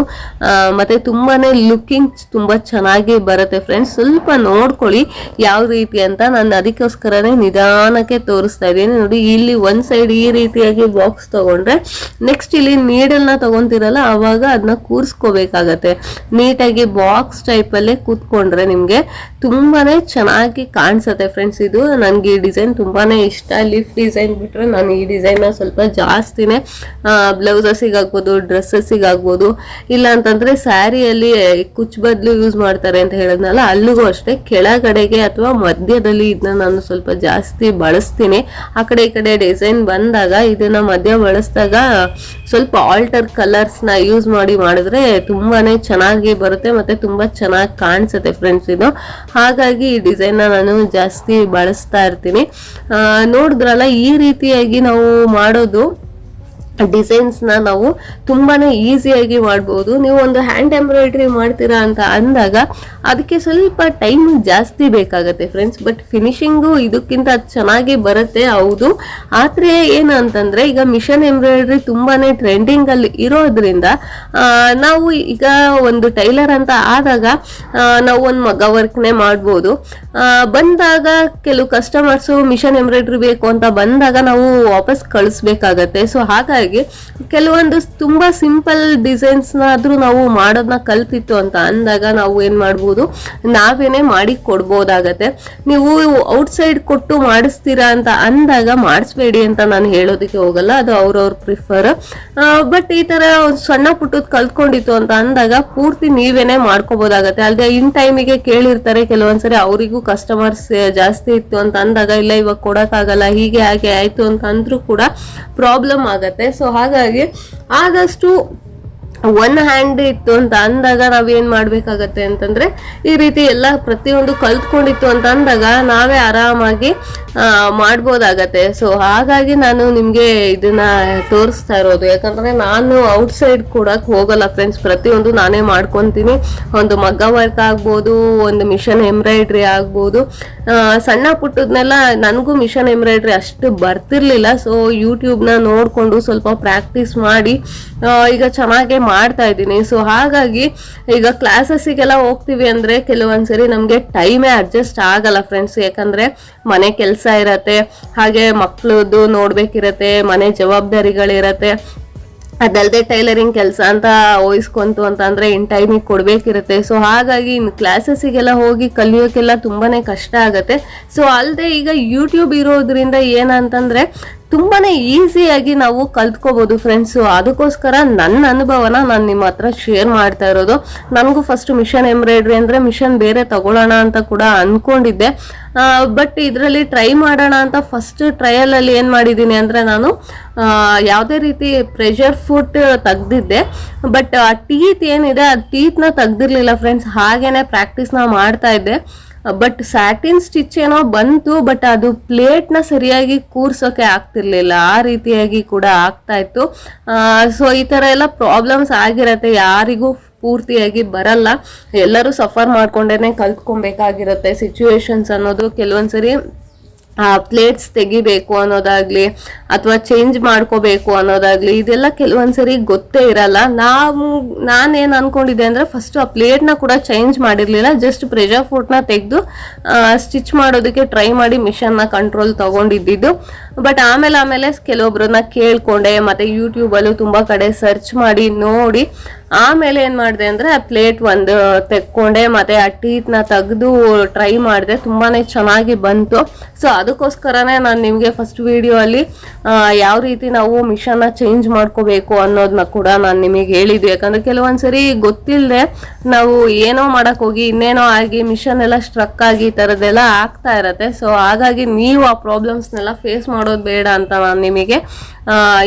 ಮತ್ತೆ ತುಂಬಾನೇ ಲುಕಿಂಗ್ ತುಂಬಾ ಚೆನ್ನಾಗಿ ಬರುತ್ತೆ ಫ್ರೆಂಡ್ಸ್. ಸ್ವಲ್ಪ ನೋಡ್ಕೊಳ್ಳಿ ಯಾವ ರೀತಿ ಅಂತ. ನಾನು ಅದಕ್ಕೋಸ್ಕರನೇ ನಿಧಾನಕ್ಕೆ ತೋರಿಸ್ತಾ ಇದ್ದೀನಿ. ನೋಡಿ, ಇಲ್ಲಿ ಒಂದ್ ಸೈಡ್ ಈ ರೀತಿಯಾಗಿ ಬಾಕ್ಸ್ ತಗೊಂಡ್ರೆ ನೆಕ್ಸ್ಟ್ ಇಲ್ಲಿ ನೀಡಲ್ನ ತಗೊಂತಿರಲ್ಲ, ಅವಾಗ ಅದನ್ನ ಕೂರಿಸ್ಕೋಬೇಕಾಗತ್ತೆ. ನೀಟಾಗಿ ಬಾಕ್ಸ್ ಟೈಪ್ ಅಲ್ಲೇ ಕೂತ್ಕೊಂಡ್ರೆ ನಿಮ್ಗೆ ತುಂಬಾನೇ ಚೆನ್ನಾಗಿ ಕಾಣಿಸುತ್ತೆ ಫ್ರೆಂಡ್ಸ್ ಇದು. ನನ್ಗೆ ಈ ಡಿಸೈನ್ ತುಂಬಾನೇ ಇಷ್ಟ. ಲಿಫ್ಟ್ ಡಿಸೈನ್ ಬಿಟ್ರೆ ನಾನು ಈ ಡಿಸೈನ್ ಸ್ವಲ್ಪ ಜಾಸ್ತಿನೇ ಬ್ಲೌಸಸ್ಸಿಗೆ ಆಗ್ಬೋದು ಡ್ರೆಸ್ಸಸ್ಸಿಗೆ ಆಗ್ಬೋದು ಇಲ್ಲ ಅಂತಂದ್ರೆ ಸ್ಯಾರಿಯಲ್ಲಿ ಕುಚ್ ಬದಲು ಯೂಸ್ ಮಾಡ್ತಾರೆ ಅಂತ ಹೇಳಿದ್ನಲ್ಲ, ಅಲ್ಲಿಗೂ ಅಷ್ಟೇ. ಕೆಳಗಡೆಗೆ ಅಥವಾ ಮಧ್ಯದಲ್ಲಿ ಇದನ್ನ ನಾನು ಸ್ವಲ್ಪ ಜಾಸ್ತಿ ಬಳಸ್ತೀನಿ. ಆ ಕಡೆ ಈ ಕಡೆ ಡಿಸೈನ್ ಬಂದಾಗ ಇದನ್ನ ಮಧ್ಯ ಬಳಸಿದಾಗ ಸ್ವಲ್ಪ ಆಲ್ಟರ್ ಕಲರ್ಸ್ನ ಯೂಸ್ ಮಾಡಿ ಮಾಡಿದ್ರೆ ತುಂಬಾ ಚೆನ್ನಾಗಿ ಬರುತ್ತೆ ಮತ್ತೆ ತುಂಬ ಚೆನ್ನಾಗಿ ಕಾಣಿಸುತ್ತೆ ಫ್ರೆಂಡ್ಸ್ ಇದು. ಹಾಗಾಗಿ ಈ ಡಿಸೈನ್ನ ನಾನು ಜಾಸ್ತಿ ಬಳಸ್ತಾ ಇರ್ತೀನಿ. ನೋಡಿದ್ರಲ್ಲ, ಈ ರೀತಿಯಾಗಿ ನಾವು ಮಾಡೋದು ಡಿಸೈನ್ಸ್ನ ನಾವು ತುಂಬಾನೇ ಈಸಿಯಾಗಿ ಮಾಡ್ಬೋದು. ನೀವು ಒಂದು ಹ್ಯಾಂಡ್ ಎಂಬ್ರಾಯ್ಡ್ರಿ ಮಾಡ್ತೀರಾ ಅಂತ ಅಂದಾಗ ಅದಕ್ಕೆ ಸ್ವಲ್ಪ ಟೈಮ್ ಜಾಸ್ತಿ ಬೇಕಾಗತ್ತೆ ಫ್ರೆಂಡ್ಸ್ ಬಟ್ ಫಿನಿಶಿಂಗು ಇದಕ್ಕಿಂತ ಚೆನ್ನಾಗಿ ಬರುತ್ತೆ, ಹೌದು. ಆದ್ರೆ ಏನು ಅಂತಂದ್ರೆ ಈಗ ಮಿಷನ್ ಎಂಬ್ರಾಯ್ಡ್ರಿ ತುಂಬಾನೇ ಟ್ರೆಂಡಿಂಗ್ ಅಲ್ಲಿ ಇರೋದ್ರಿಂದ ನಾವು ಈಗ ಒಂದು ಟೈಲರ್ ಅಂತ ಆದಾಗ ನಾವು ಒಂದು ಮಗ ವರ್ಕ್ನೇ ಮಾಡ್ಬೋದು. ಬಂದಾಗ ಕೆಲವು ಕಸ್ಟಮರ್ಸು ಮಿಷನ್ ಎಂಬ್ರಾಯ್ಡ್ರಿ ಬೇಕು ಅಂತ ಬಂದಾಗ ನಾವು ವಾಪಸ್ ಕಳಿಸ್ಬೇಕಾಗತ್ತೆ. ಸೊ ಹಾಗಾಗಿ ಕೆಲವೊಂದು ತುಂಬಾ ಸಿಂಪಲ್ ಡಿಸೈನ್ಸ್ನಾದ್ರೂ ನಾವು ಮಾಡೋದನ್ನ ಕಲ್ತಿತ್ತು ಅಂತ ಅಂದಾಗ ನಾವು ಏನ್ ಮಾಡ್ಬೋದು? ನಾವೇನೆ ಮಾಡಿ ಕೊಡ್ಬೋದಾಗತ್ತೆ. ನೀವು ಔಟ್ಸೈಡ್ ಕೊಟ್ಟು ಮಾಡಿಸ್ತೀರಾ ಅಂತ ಅಂದಾಗ ಮಾಡಿಸ್ಬೇಡಿ ಅಂತ ನಾನು ಹೇಳೋದಕ್ಕೆ ಹೋಗಲ್ಲ, ಅದು ಅವ್ರವ್ರ ಪ್ರಿಫರ್ ಬಟ್ ಈ ಒಂದ್ ಸಣ್ಣ ಪುಟ್ಟದ್ ಕಲ್ತ್ಕೊಂಡಿತ್ತು ಅಂತ ಅಂದಾಗ ಪೂರ್ತಿ ನೀವೇನೆ ಮಾಡ್ಕೋಬೋದಾಗತ್ತೆ. ಅಲ್ಲದೆ ಇನ್ ಟೈಮಿಗೆ ಕೇಳಿರ್ತಾರೆ, ಕೆಲವೊಂದ್ಸರಿ ಅವರಿಗೂ ಕಸ್ಟಮರ್ಸ್ ಜಾಸ್ತಿ ಇತ್ತು ಅಂತ ಅಂದಾಗ, ಇಲ್ಲ, ಇವಾಗ ಕೊಡೋಕ್ಕಾಗಲ್ಲ, ಹೀಗೆ, ಹಾಗೆ ಆಯ್ತು ಅಂತ ಅಂದ್ರೂ ಕೂಡ ಪ್ರಾಬ್ಲಮ್ ಆಗತ್ತೆ. ಸೊ ಹಾಗಾಗಿ ಆದಷ್ಟು ಒನ್ ಹ್ಯಾಂಡ್ ಇತ್ತು ಅಂತ ಅಂದಾಗ ನಾವೇನ್ ಮಾಡ್ಬೇಕಾಗತ್ತೆ ಅಂತಂದ್ರೆ ಈ ರೀತಿ ಎಲ್ಲ ಪ್ರತಿಯೊಂದು ಕಲ್ತ್ಕೊಂಡಿತ್ತು ಅಂತ ಅಂದಾಗ ನಾವೇ ಆರಾಮಾಗಿ ಮಾಡ್ಬೋದಾಗತ್ತೆ. ಸೊ ಹಾಗಾಗಿ ನಾನು ನಿಮ್ಗೆ ಇದನ್ನ ತೋರಿಸ್ತಾ ಇರೋದು. ಯಾಕಂದ್ರೆ ನಾನು ಔಟ್ಸೈಡ್ ಕೊಡಕ್ ಹೋಗಲ್ಲ ಫ್ರೆಂಡ್ಸ್ ಪ್ರತಿಯೊಂದು ನಾನೇ ಮಾಡ್ಕೊಂತೀನಿ. ಒಂದು ಮಗ್ಗ ವರ್ಕ್ ಆಗ್ಬೋದು, ಒಂದು ಮಿಷನ್ ಎಂಬ್ರಾಯ್ಡ್ರಿ ಆಗ್ಬೋದು. ಸಣ್ಣ ಪುಟ್ಟದ್ನೆಲ್ಲ ನನಗೂ ಮಿಷನ್ ಎಂಬ್ರಾಯ್ಡ್ರಿ ಅಷ್ಟು ಬರ್ತಿರ್ಲಿಲ್ಲ. ಸೊ ಯೂಟ್ಯೂಬ್ನ ನೋಡ್ಕೊಂಡು ಸ್ವಲ್ಪ ಪ್ರಾಕ್ಟೀಸ್ ಮಾಡಿ ಈಗ ಚೆನ್ನಾಗೆ ಮಾಡ್ತಾ ಇದ್ದೀನಿ. ಸೊ ಹಾಗಾಗಿ ಈಗ ಕ್ಲಾಸಸ್ಸಿಗೆಲ್ಲ ಹೋಗ್ತೀವಿ ಅಂದ್ರೆ ಕೆಲವೊಂದ್ಸರಿ ನಮಗೆ ಟೈಮೇ ಅಡ್ಜಸ್ಟ್ ಆಗಲ್ಲ ಫ್ರೆಂಡ್ಸ್ ಯಾಕಂದ್ರೆ ಮನೆ ಕೆಲಸ ಇರತ್ತೆ, ಹಾಗೆ ಮಕ್ಕಳದ್ದು ನೋಡಬೇಕಿರತ್ತೆ, ಮನೆ ಜವಾಬ್ದಾರಿಗಳಿರತ್ತೆ. ಅದಲ್ಲದೆ ಟೈಲರಿಂಗ್ ಕೆಲಸ ಅಂತ ವಹಿಸ್ಕೊಂತು ಅಂತ ಅಂದರೆ ಇನ್ ಟೈಮಿಗೆ ಕೊಡಬೇಕಿರುತ್ತೆ. ಸೊ ಹಾಗಾಗಿ ಇನ್ನು ಕ್ಲಾಸಸ್ಸಿಗೆಲ್ಲ ಹೋಗಿ ಕಲಿಯೋಕೆಲ್ಲ ತುಂಬಾನೇ ಕಷ್ಟ ಆಗುತ್ತೆ. ಸೊ ಅಲ್ಲದೆ ಈಗ ಯೂಟ್ಯೂಬ್ ಇರೋದ್ರಿಂದ ಏನಂತಂದ್ರೆ ತುಂಬಾನೇ ಈಸಿಯಾಗಿ ನಾವು ಕಲ್ತ್ಕೋಬೋದು ಫ್ರೆಂಡ್ಸ್ ಅದಕ್ಕೋಸ್ಕರ ನನ್ನ ಅನುಭವನ ನಾನು ನಿಮ್ಮ ಹತ್ರ ಶೇರ್ ಮಾಡ್ತಾ ಇರೋದು. ನನಗೂ ಫಸ್ಟ್ ಮಿಷನ್ ಎಂಬ್ರಾಯ್ಡ್ರಿ ಅಂದರೆ ಮಿಷನ್ ಬೇರೆ ತಗೊಳ್ಳೋಣ ಅಂತ ಕೂಡ ಅಂದ್ಕೊಂಡಿದ್ದೆ ಬಟ್ ಇದರಲ್ಲಿ ಟ್ರೈ ಮಾಡೋಣ ಅಂತ ಫಸ್ಟ್ ಟ್ರಯಲಲ್ಲಿ ಏನು ಮಾಡಿದ್ದೀನಿ ಅಂದರೆ ನಾನು ಯಾವುದೇ ರೀತಿ ಪ್ರೆಷರ್ ಫುಟ್ ತೆಗ್ದಿದ್ದೆ. ಬಟ್ ಆ ಟೀತ್ ಏನಿದೆ, ಆ ಟೀತ್ನ ತೆಗ್ದಿರಲಿಲ್ಲ ಫ್ರೆಂಡ್ಸ್ ಹಾಗೇನೆ ಪ್ರಾಕ್ಟೀಸ್ನ ಮಾಡ್ತಾ ಇದ್ದೆ. ಬಟ್ ಸ್ಯಾಟಿನ್ ಸ್ಟಿಚ್ ಏನೋ ಬಂತು ಬಟ್ ಅದು ಪ್ಲೇಟ್ನ ಸರಿಯಾಗಿ ಕೂರ್ಸೋಕೆ ಆಗ್ತಿರ್ಲಿಲ್ಲ. ಆ ರೀತಿಯಾಗಿ ಕೂಡ ಆಗ್ತಾ ಇತ್ತು. ಸೊ ಈ ಥರ ಎಲ್ಲ ಪ್ರಾಬ್ಲಮ್ಸ್ ಆಗಿರತ್ತೆ. ಯಾರಿಗೂ ಪೂರ್ತಿಯಾಗಿ ಬರಲ್ಲ. ಎಲ್ಲರೂ ಸಫರ್ ಮಾಡ್ಕೊಂಡೇನೆ ಕಲ್ತ್ಕೊಬೇಕಾಗಿರುತ್ತೆ ಸಿಚುವೇಶನ್ಸ್ ಅನ್ನೋದು. ಕೆಲವೊಂದ್ಸರಿ ಪ್ಲೇಟ್ಸ್ ತೆಗಿಬೇಕು ಅನ್ನೋದಾಗ್ಲಿ ಅಥವಾ ಚೇಂಜ್ ಮಾಡ್ಕೋಬೇಕು ಅನ್ನೋದಾಗ್ಲಿ, ಇದೆಲ್ಲ ಕೆಲವೊಂದ್ಸರಿ ಗೊತ್ತೇ ಇರಲ್ಲ. ನಾವು, ನಾನೇನು ಅನ್ಕೊಂಡಿದ್ದೆ ಅಂದ್ರೆ ಫಸ್ಟ್ ಆ ಪ್ಲೇಟ್ನ ಕೂಡ ಚೇಂಜ್ ಮಾಡಿರ್ಲಿಲ್ಲ. ಜಸ್ಟ್ ಪ್ರೆಷರ್ನ ತೆಗೆದು ಸ್ಟಿಚ್ ಮಾಡೋದಕ್ಕೆ ಟ್ರೈ ಮಾಡಿ ಮಿಷನ್ನ ಕಂಟ್ರೋಲ್ ತಗೊಂಡಿದ್ದಿದ್ದು. ಬಟ್ ಆಮೇಲೆ ಆಮೇಲೆ ಕೆಲವೊಬ್ರನ್ನ ಕೇಳಿಕೊಂಡೆ, ಮತ್ತೆ ಯೂಟ್ಯೂಬಲ್ಲೂ ತುಂಬ ಕಡೆ ಸರ್ಚ್ ಮಾಡಿ ನೋಡಿ. ಆಮೇಲೆ ಏನು ಮಾಡಿದೆ ಅಂದರೆ ಆ ಪ್ಲೇಟ್ ಒಂದು ತೆಕ್ಕೊಂಡೆ, ಮತ್ತು ಆ ಟೀತ್ನ ತೆಗೆದು ಟ್ರೈ ಮಾಡಿದೆ. ತುಂಬಾ ಚೆನ್ನಾಗಿ ಬಂತು. ಸೊ ಅದಕ್ಕೋಸ್ಕರನೇ ನಾನು ನಿಮಗೆ ಫಸ್ಟ್ ವಿಡಿಯೋ ಅಲ್ಲಿ ಯಾವ ರೀತಿ ನಾವು ಮಿಷನ್ನ ಚೇಂಜ್ ಮಾಡ್ಕೋಬೇಕು ಅನ್ನೋದನ್ನ ಕೂಡ ನಾನು ನಿಮಗೆ ಹೇಳಿದ್ವಿ ಕೆಲವೊಂದು ಸರಿ ಗೊತ್ತಿಲ್ಲದೆ ನಾವು ಏನೋ ಮಾಡೋಕ್ಕೋಗಿ ಹೋಗಿ, ಇನ್ನೇನೋ ಆಗಿ ಮಿಷನ್ ಎಲ್ಲ ಸ್ಟ್ರಕ್ ಆಗಿ ಈ ಥರದ್ದೆಲ್ಲ ಆಗ್ತಾ ಇರತ್ತೆ. ಸೊ ಹಾಗಾಗಿ ನೀವು ಆ ಪ್ರಾಬ್ಲಮ್ಸ್ನೆಲ್ಲ ಫೇಸ್ ಮಾಡೋದು ಬೇಡ ಅಂತ ನಾನು ನಿಮಗೆ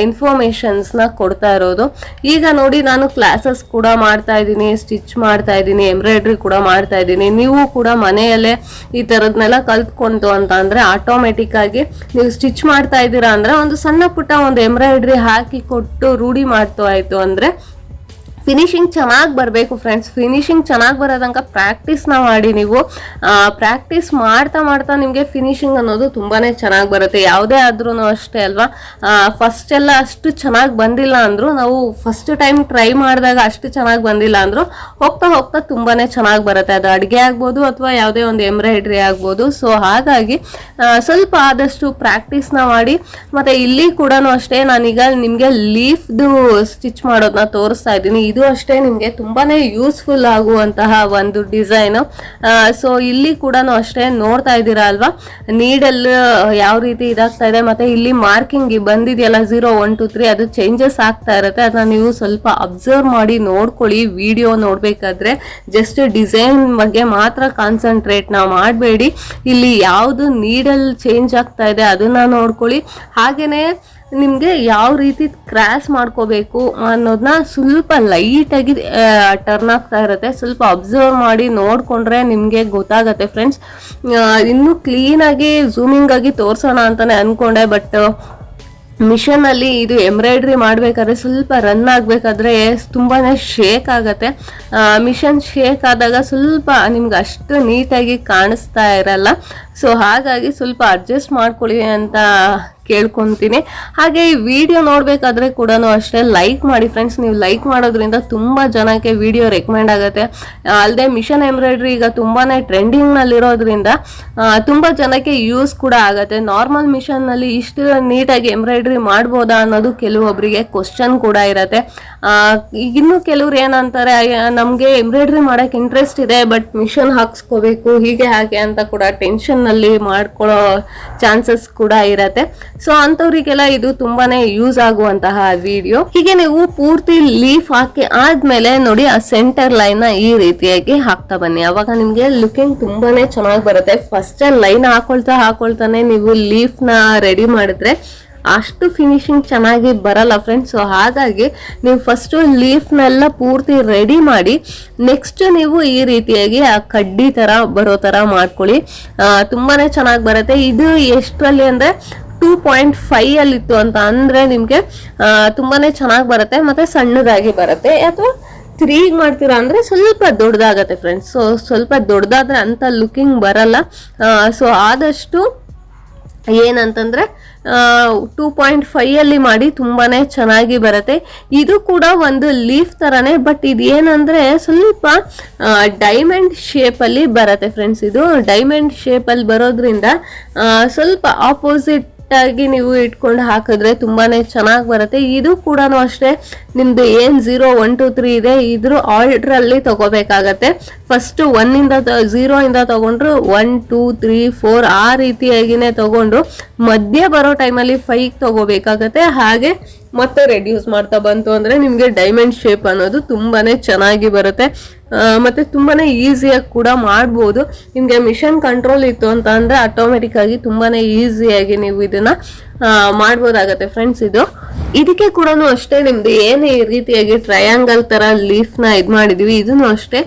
ಇನ್ಫಾರ್ಮೇಶನ್ಸ್ನ ಕೊಡ್ತಾ ಇರೋದು. ಈಗ ನೋಡಿ, ನಾನು ಕ್ಲಾಸಸ್ ಕೂಡ ಮಾಡ್ತಾ ಇದ್ದೀನಿ ಸ್ಟಿಚ್ ಮಾಡ್ತಾ ಇದ್ದೀನಿ ಎಂಬ್ರಾಯ್ಡ್ರಿ ಕೂಡ ಮಾಡ್ತಾ ಇದ್ದೀನಿ. ನೀವು ಕೂಡ ಮನೆಯಲ್ಲೇ ಈ ಥರದ್ನೆಲ್ಲ ಕಲ್ತ್ಕೊಂತು ಅಂತ ಅಂದರೆ ಆಟೋಮೆಟಿಕ್ಕಾಗಿ ನೀವು ಸ್ಟಿಚ್ ಮಾಡ್ತಾ ಇದ್ದೀರಾ ಅಂದರೆ ಒಂದು ಸಣ್ಣ ಪುಟ್ಟ ಒಂದು ಎಂಬ್ರಾಯ್ಡ್ರಿ ಹಾಕಿ ಕೊಟ್ಟು ರೂಢಿ ಮಾಡ್ತು ಆಯಿತು ಅಂದ್ರೆ ಫಿನಿಶಿಂಗ್ ಚೆನ್ನಾಗಿ ಬರಬೇಕು ಫ್ರೆಂಡ್ಸ್ ಫಿನಿಶಿಂಗ್ ಚೆನ್ನಾಗಿ ಬರೋದಂಕ ಪ್ರಾಕ್ಟೀಸ್ನ ಮಾಡಿ ನೀವು. ಪ್ರಾಕ್ಟೀಸ್ ಮಾಡ್ತಾ ಮಾಡ್ತಾ ನಿಮಗೆ ಫಿನಿಶಿಂಗ್ ಅನ್ನೋದು ತುಂಬಾ ಚೆನ್ನಾಗಿ ಬರುತ್ತೆ. ಯಾವುದೇ ಆದ್ರೂ ಅಷ್ಟೇ ಅಲ್ವಾ? ಫಸ್ಟ್ ಎಲ್ಲ ಅಷ್ಟು ಚೆನ್ನಾಗಿ ಬಂದಿಲ್ಲ ಅಂದರೂ ನಾವು ಫಸ್ಟ್ ಟೈಮ್ ಟ್ರೈ ಮಾಡಿದಾಗ ಅಷ್ಟು ಚೆನ್ನಾಗಿ ಬಂದಿಲ್ಲ ಅಂದರೂ ಹೋಗ್ತಾ ಹೋಗ್ತಾ ತುಂಬಾ ಚೆನ್ನಾಗಿ ಬರುತ್ತೆ. ಅದು ಅಡುಗೆ ಆಗ್ಬೋದು ಅಥವಾ ಯಾವುದೇ ಒಂದು ಎಂಬ್ರಾಯ್ಡ್ರಿ ಆಗ್ಬೋದು. ಸೊ ಹಾಗಾಗಿ ಸ್ವಲ್ಪ ಆದಷ್ಟು ಪ್ರಾಕ್ಟೀಸ್ನ ಮಾಡಿ. ಮತ್ತು ಇಲ್ಲಿ ಕೂಡ ಅಷ್ಟೇ ನಾನೀಗ ನಿಮಗೆ ಲೀಫ್ದು ಸ್ಟಿಚ್ ಮಾಡೋದನ್ನ ತೋರಿಸ್ತಾ ಇದ್ದೀನಿ. ಇದು ಅಷ್ಟೇ ನಿಮಗೆ ತುಂಬಾನೇ ಯೂಸ್ಫುಲ್ ಆಗುವಂತಹ ಒಂದು ಡಿಸೈನ್ ಸೊ ಇಲ್ಲಿ ಕೂಡ ಅಷ್ಟೇ ನೋಡ್ತಾ ಇದ್ದೀರಾ ಅಲ್ವಾ? ನೀಡಲ್ ಯಾವ ರೀತಿ ಇದಾಗ್ತಾ ಇದೆ ಮತ್ತೆ ಇಲ್ಲಿ ಮಾರ್ಕಿಂಗ್ ಬಂದಿದೆಯಲ್ಲ ಜೀರೋ ಒನ್ ಟು ತ್ರೀ ಅದು ಚೇಂಜಸ್ ಆಗ್ತಾ ಇರುತ್ತೆ. ಅದನ್ನ ನೀವು ಸ್ವಲ್ಪ ಅಬ್ಸರ್ವ್ ಮಾಡಿ ನೋಡ್ಕೊಳ್ಳಿ. ವಿಡಿಯೋ ನೋಡ್ಬೇಕಾದ್ರೆ ಜಸ್ಟ್ ಡಿಸೈನ್ ಬಗ್ಗೆ ಮಾತ್ರ ಕಾನ್ಸಂಟ್ರೇಟ್ ನಾವು ಮಾಡಬೇಡಿ. ಇಲ್ಲಿ ಯಾವುದು ನೀಡಲ್ ಚೇಂಜ್ ಆಗ್ತಾ ಇದೆ ಅದನ್ನ ನೋಡ್ಕೊಳ್ಳಿ. ಹಾಗೇನೆ ನಿಮಗೆ ಯಾವ ರೀತಿ ಕ್ರಾಸ್ ಮಾಡ್ಕೋಬೇಕು ಅನ್ನೋದನ್ನ ಸ್ವಲ್ಪ ಲೈಟಾಗಿ ಟರ್ನ್ ಆಗ್ತಾ ಇರುತ್ತೆ. ಸ್ವಲ್ಪ ಅಬ್ಸರ್ವ್ ಮಾಡಿ ನೋಡಿಕೊಂಡ್ರೆ ನಿಮಗೆ ಗೊತ್ತಾಗತ್ತೆ ಫ್ರೆಂಡ್ಸ್ ಇನ್ನೂ ಕ್ಲೀನಾಗಿ ಝೂಮಿಂಗ್ ಆಗಿ ತೋರಿಸೋಣ ಅಂತಲೇ ಅನ್ಕೊಂಡೆ ಬಟ್ ಮಿಷನಲ್ಲಿ ಇದು ಎಂಬ್ರಾಯ್ಡ್ರಿ ಮಾಡಬೇಕಾದ್ರೆ ಸ್ವಲ್ಪ ರನ್ ಆಗಬೇಕಾದ್ರೆ ತುಂಬಾ ಶೇಕ್ ಆಗುತ್ತೆ. ಮಿಷನ್ ಶೇಕ್ ಆದಾಗ ಸ್ವಲ್ಪ ನಿಮ್ಗೆ ಅಷ್ಟು ನೀಟಾಗಿ ಕಾಣಿಸ್ತಾ ಇರಲ್ಲ. ಸೊ ಹಾಗಾಗಿ ಸ್ವಲ್ಪ ಅಡ್ಜಸ್ಟ್ ಮಾಡ್ಕೊಳ್ಳಿ ಅಂತ ಕೇಳ್ಕೊತೀನಿ. ಹಾಗೆ ಈ ವಿಡಿಯೋ ನೋಡಬೇಕಾದ್ರೆ ಕೂಡ ಅಷ್ಟೇ ಲೈಕ್ ಮಾಡಿ ಫ್ರೆಂಡ್ಸ್ ನೀವು ಲೈಕ್ ಮಾಡೋದ್ರಿಂದ ತುಂಬ ಜನಕ್ಕೆ ವಿಡಿಯೋ ರೆಕಮೆಂಡ್ ಆಗುತ್ತೆ. ಅಲ್ಲದೆ ಮಿಷನ್ ಎಂಬ್ರಾಯ್ಡ್ರಿ ಈಗ ತುಂಬಾ ಟ್ರೆಂಡಿಂಗ್ನಲ್ಲಿರೋದ್ರಿಂದ ತುಂಬ ಜನಕ್ಕೆ ಯೂಸ್ ಕೂಡ ಆಗುತ್ತೆ. ನಾರ್ಮಲ್ ಮಿಷನ್ನಲ್ಲಿ ಇಷ್ಟು ನೀಟಾಗಿ ಎಂಬ್ರಾಯ್ಡ್ರಿ ಮಾಡ್ಬೋದಾ ಅನ್ನೋದು ಕೆಲವೊಬ್ಬರಿಗೆ ಕ್ವಶನ್ ಕೂಡ ಇರುತ್ತೆ. ಇನ್ನು ಕೆಲವ್ರು ಏನಂತಾರೆ ನಮಗೆ ಎಂಬ್ರಾಯ್ಡ್ರಿ ಮಾಡೋಕೆ ಇಂಟ್ರೆಸ್ಟ್ ಇದೆ ಬಟ್ ಮಿಷನ್ ಹಾಕ್ಸ್ಕೋಬೇಕು, ಹೀಗೆ ಹಾಗೆ ಅಂತ ಕೂಡ ಟೆನ್ಷನ್ನಲ್ಲಿ ಮಾಡ್ಕೊಳ್ಳೋ ಚಾನ್ಸಸ್ ಕೂಡ ಇರತ್ತೆ. ಸೊ ಅಂಥವ್ರಿಗೆಲ್ಲ ಇದು ತುಂಬಾನೇ ಯೂಸ್ ಆಗುವಂತಹ ವಿಡಿಯೋ ಹೀಗೆ ನೀವು ಪೂರ್ತಿ ಲೀಫ್ ಹಾಕಿ ಆದ್ಮೇಲೆ ನೋಡಿ ಆ ಸೆಂಟರ್ ಲೈನ್ ಈ ರೀತಿಯಾಗಿ ಹಾಕ್ತಾ ಬನ್ನಿ. ಅವಾಗ ನಿಮ್ಗೆ ಲುಕಿಂಗ್ ತುಂಬಾನೇ ಚೆನ್ನಾಗಿ ಬರುತ್ತೆ. ಫಸ್ಟ್ ಲೈನ್ ಹಾಕೊಳ್ತಾ ಹಾಕೊಳ್ತಾನೆ ನೀವು ಲೀಫ್ನ ರೆಡಿ ಮಾಡಿದ್ರೆ ಅಷ್ಟು ಫಿನಿಶಿಂಗ್ ಚೆನ್ನಾಗಿ ಬರಲ್ಲ ಫ್ರೆಂಡ್ಸ್ ಸೊ ಹಾಗಾಗಿ ನೀವು ಫಸ್ಟು ಲೀಫ್ನೆಲ್ಲ ಪೂರ್ತಿ ರೆಡಿ ಮಾಡಿ ನೆಕ್ಸ್ಟ್ ನೀವು ಈ ರೀತಿಯಾಗಿ ಆ ಕಡ್ಡಿ ಥರ ಬರೋ ಥರ ಮಾಡ್ಕೊಳ್ಳಿ. ತುಂಬಾ ಚೆನ್ನಾಗಿ ಬರುತ್ತೆ. ಇದು ಎಷ್ಟರಲ್ಲಿ ಅಂದರೆ ಟೂ ಪಾಯಿಂಟ್ ಫೈವ್ ಅಲ್ಲಿ ಅಂತ ಅಂದ್ರೆ ನಿಮಗೆ ತುಂಬಾ ಚೆನ್ನಾಗಿ ಬರುತ್ತೆ ಮತ್ತೆ ಸಣ್ಣದಾಗಿ ಬರುತ್ತೆ. ಅಥವಾ ತ್ರೀ ಮಾಡ್ತೀರಾ ಅಂದ್ರೆ ಸ್ವಲ್ಪ ದೊಡ್ಡದಾಗತ್ತೆ ಫ್ರೆಂಡ್ಸ್ ಸೊ ಸ್ವಲ್ಪ ದೊಡ್ಡದಾದ್ರೆ ಅಂತ ಲುಕಿಂಗ್ ಬರಲ್ಲ. ಸೊ ಆದಷ್ಟು ಏನಂತಂದ್ರೆ ಟೂ ಪಾಯಿಂಟ್ ಫೈವ್ ಅಲ್ಲಿ ಮಾಡಿ ತುಂಬಾನೇ ಚೆನ್ನಾಗಿ ಬರುತ್ತೆ. ಇದು ಕೂಡ ಒಂದು ಲೀಫ್ ಥರನೇ ಬಟ್ ಇದು ಏನಂದ್ರೆ ಸ್ವಲ್ಪ ಡೈಮಂಡ್ ಶೇಪಲ್ಲಿ ಬರುತ್ತೆ ಫ್ರೆಂಡ್ಸ್ ಇದು ಡೈಮಂಡ್ ಶೇಪಲ್ಲಿ ಬರೋದ್ರಿಂದ ಸ್ವಲ್ಪ ಆಪೋಸಿಟ್ ನೀಟಾಗಿ ನೀವು ಇಟ್ಕೊಂಡು ಹಾಕಿದ್ರೆ ತುಂಬಾ ಚೆನ್ನಾಗಿ ಬರುತ್ತೆ. ಇದು ಕೂಡ ಅಷ್ಟೇ, ನಿಮ್ದು ಏನ್ ಝೀರೋ ಒನ್ ಟು ತ್ರೀ ಇದೆ. ಇದ್ರ ಆರ್ಡ್ರಲ್ಲಿ ತಗೋಬೇಕಾಗತ್ತೆ. ಫಸ್ಟ್ ಒನ್ ಇಂದ ಝೀರೋ ಇಂದ ತಗೊಂಡ್ರು ಒನ್ ಟೂ ತ್ರೀ ಫೋರ್ ಆ ರೀತಿಯಾಗಿನೇ ತಗೊಂಡು ಮಧ್ಯೆ ಬರೋ ಟೈಮಲ್ಲಿ ಫೈವ್ ತಗೋಬೇಕಾಗತ್ತೆ. ಹಾಗೆ ಮತ್ತೆ ರೆಡ್ಯೂಸ್ ಮಾಡ್ತಾ ಬಂತು ಅಂದ್ರೆ ನಿಮಗೆ ಡೈಮಂಡ್ ಶೇಪ್ ಅನ್ನೋದು ತುಂಬಾನೇ ಚೆನ್ನಾಗಿ ಬರುತ್ತೆ. ಮತ್ತೆ ತುಂಬಾನೇ ಈಸಿಯಾಗಿ ಕೂಡ ಮಾಡ್ಬೋದು. ನಿಮಗೆ ಮಿಷನ್ ಕಂಟ್ರೋಲ್ ಇತ್ತು ಅಂತ ಅಂದ್ರೆ ಆಟೋಮೆಟಿಕ್ ಆಗಿ ತುಂಬಾನೇ ಈಸಿಯಾಗಿ ನೀವು ಇದನ್ನ ಮಾಡ್ಬೋದಾಗತ್ತೆ ಫ್ರೆಂಡ್ಸ್ ಇದು. ಇದಕ್ಕೆ ಕೂಡ ಅಷ್ಟೇ ನಿಮ್ದು ಏನು ಈ ರೀತಿಯಾಗಿ ಟ್ರಯಾಂಗಲ್ ತರ ಲೀಫ್ನ ಇದ್ ಮಾಡಿದೀವಿ, ಇದನ್ನು ಅಷ್ಟೇ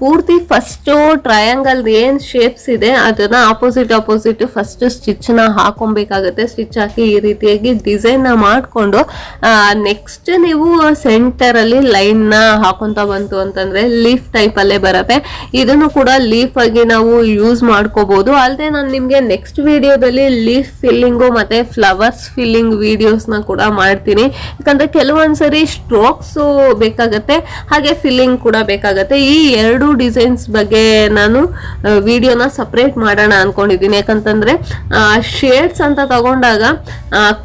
ಪೂರ್ತಿ ಫಸ್ಟ್ ಟ್ರಯಾಂಗಲ್ ಏನ್ ಶೇಪ್ಸ್ ಇದೆ, ಅದನ್ನ ಆಪೋಸಿಟ್ ಆಪೋಸಿಟ್ ಫಸ್ಟ್ ಸ್ಟಿಚ್ನ ಹಾಕೊಬೇಕಾಗತ್ತೆ. ಸ್ಟಿಚ್ ಹಾಕಿ ಈ ರೀತಿಯಾಗಿ ಡಿಸೈನ್ನ ಮಾಡಿಕೊಂಡು ನೆಕ್ಸ್ಟ್ ನೀವು ಸೆಂಟರ್ ಅಲ್ಲಿ ಲೈನ್ನ ಹಾಕೊಂತ ಬಂತು ಅಂತಂದ್ರೆ ಲೀಫ್ ಟೈಪ್ ಅಲ್ಲೇ ಬರತ್ತೆ. ಇದನ್ನು ಕೂಡ ಲೀಫ್ ಆಗಿ ನಾವು ಯೂಸ್ ಮಾಡ್ಕೋಬಹುದು ಅಲ್ಲದೆ ನಾನು ನಿಮ್ಗೆ ನೆಕ್ಸ್ಟ್ ವಿಡಿಯೋದಲ್ಲಿ ಲೀಫ್ ಫಿಲ್ಲಿಂಗು ಮತ್ತೆ ಫ್ಲವರ್ಸ್ ಫಿಲ್ಲಿಂಗ್ ವಿಡಿಯೋಸ್ನ ಕೂಡ ಮಾಡ್ತೀನಿ. ಯಾಕಂದ್ರೆ ಕೆಲವೊಂದ್ಸರಿ ಸ್ಟ್ರೋಕ್ಸು ಬೇಕಾಗತ್ತೆ, ಹಾಗೆ ಫಿಲ್ಲಿಂಗ್ ಕೂಡ ಬೇಕಾಗತ್ತೆ. ಈ ಎರಡು ಡಿಸೈನ್ಸ್ ಬಗ್ಗೆ ನಾನು ವಿಡಿಯೋನ ಸಪ್ರೇಟ್ ಮಾಡೋಣ ಅನ್ಕೊಂಡಿದ್ದೀನಿ. ಯಾಕಂತಂದ್ರೆ ಶೇಡ್ಸ್ ಅಂತ ತಗೊಂಡಾಗ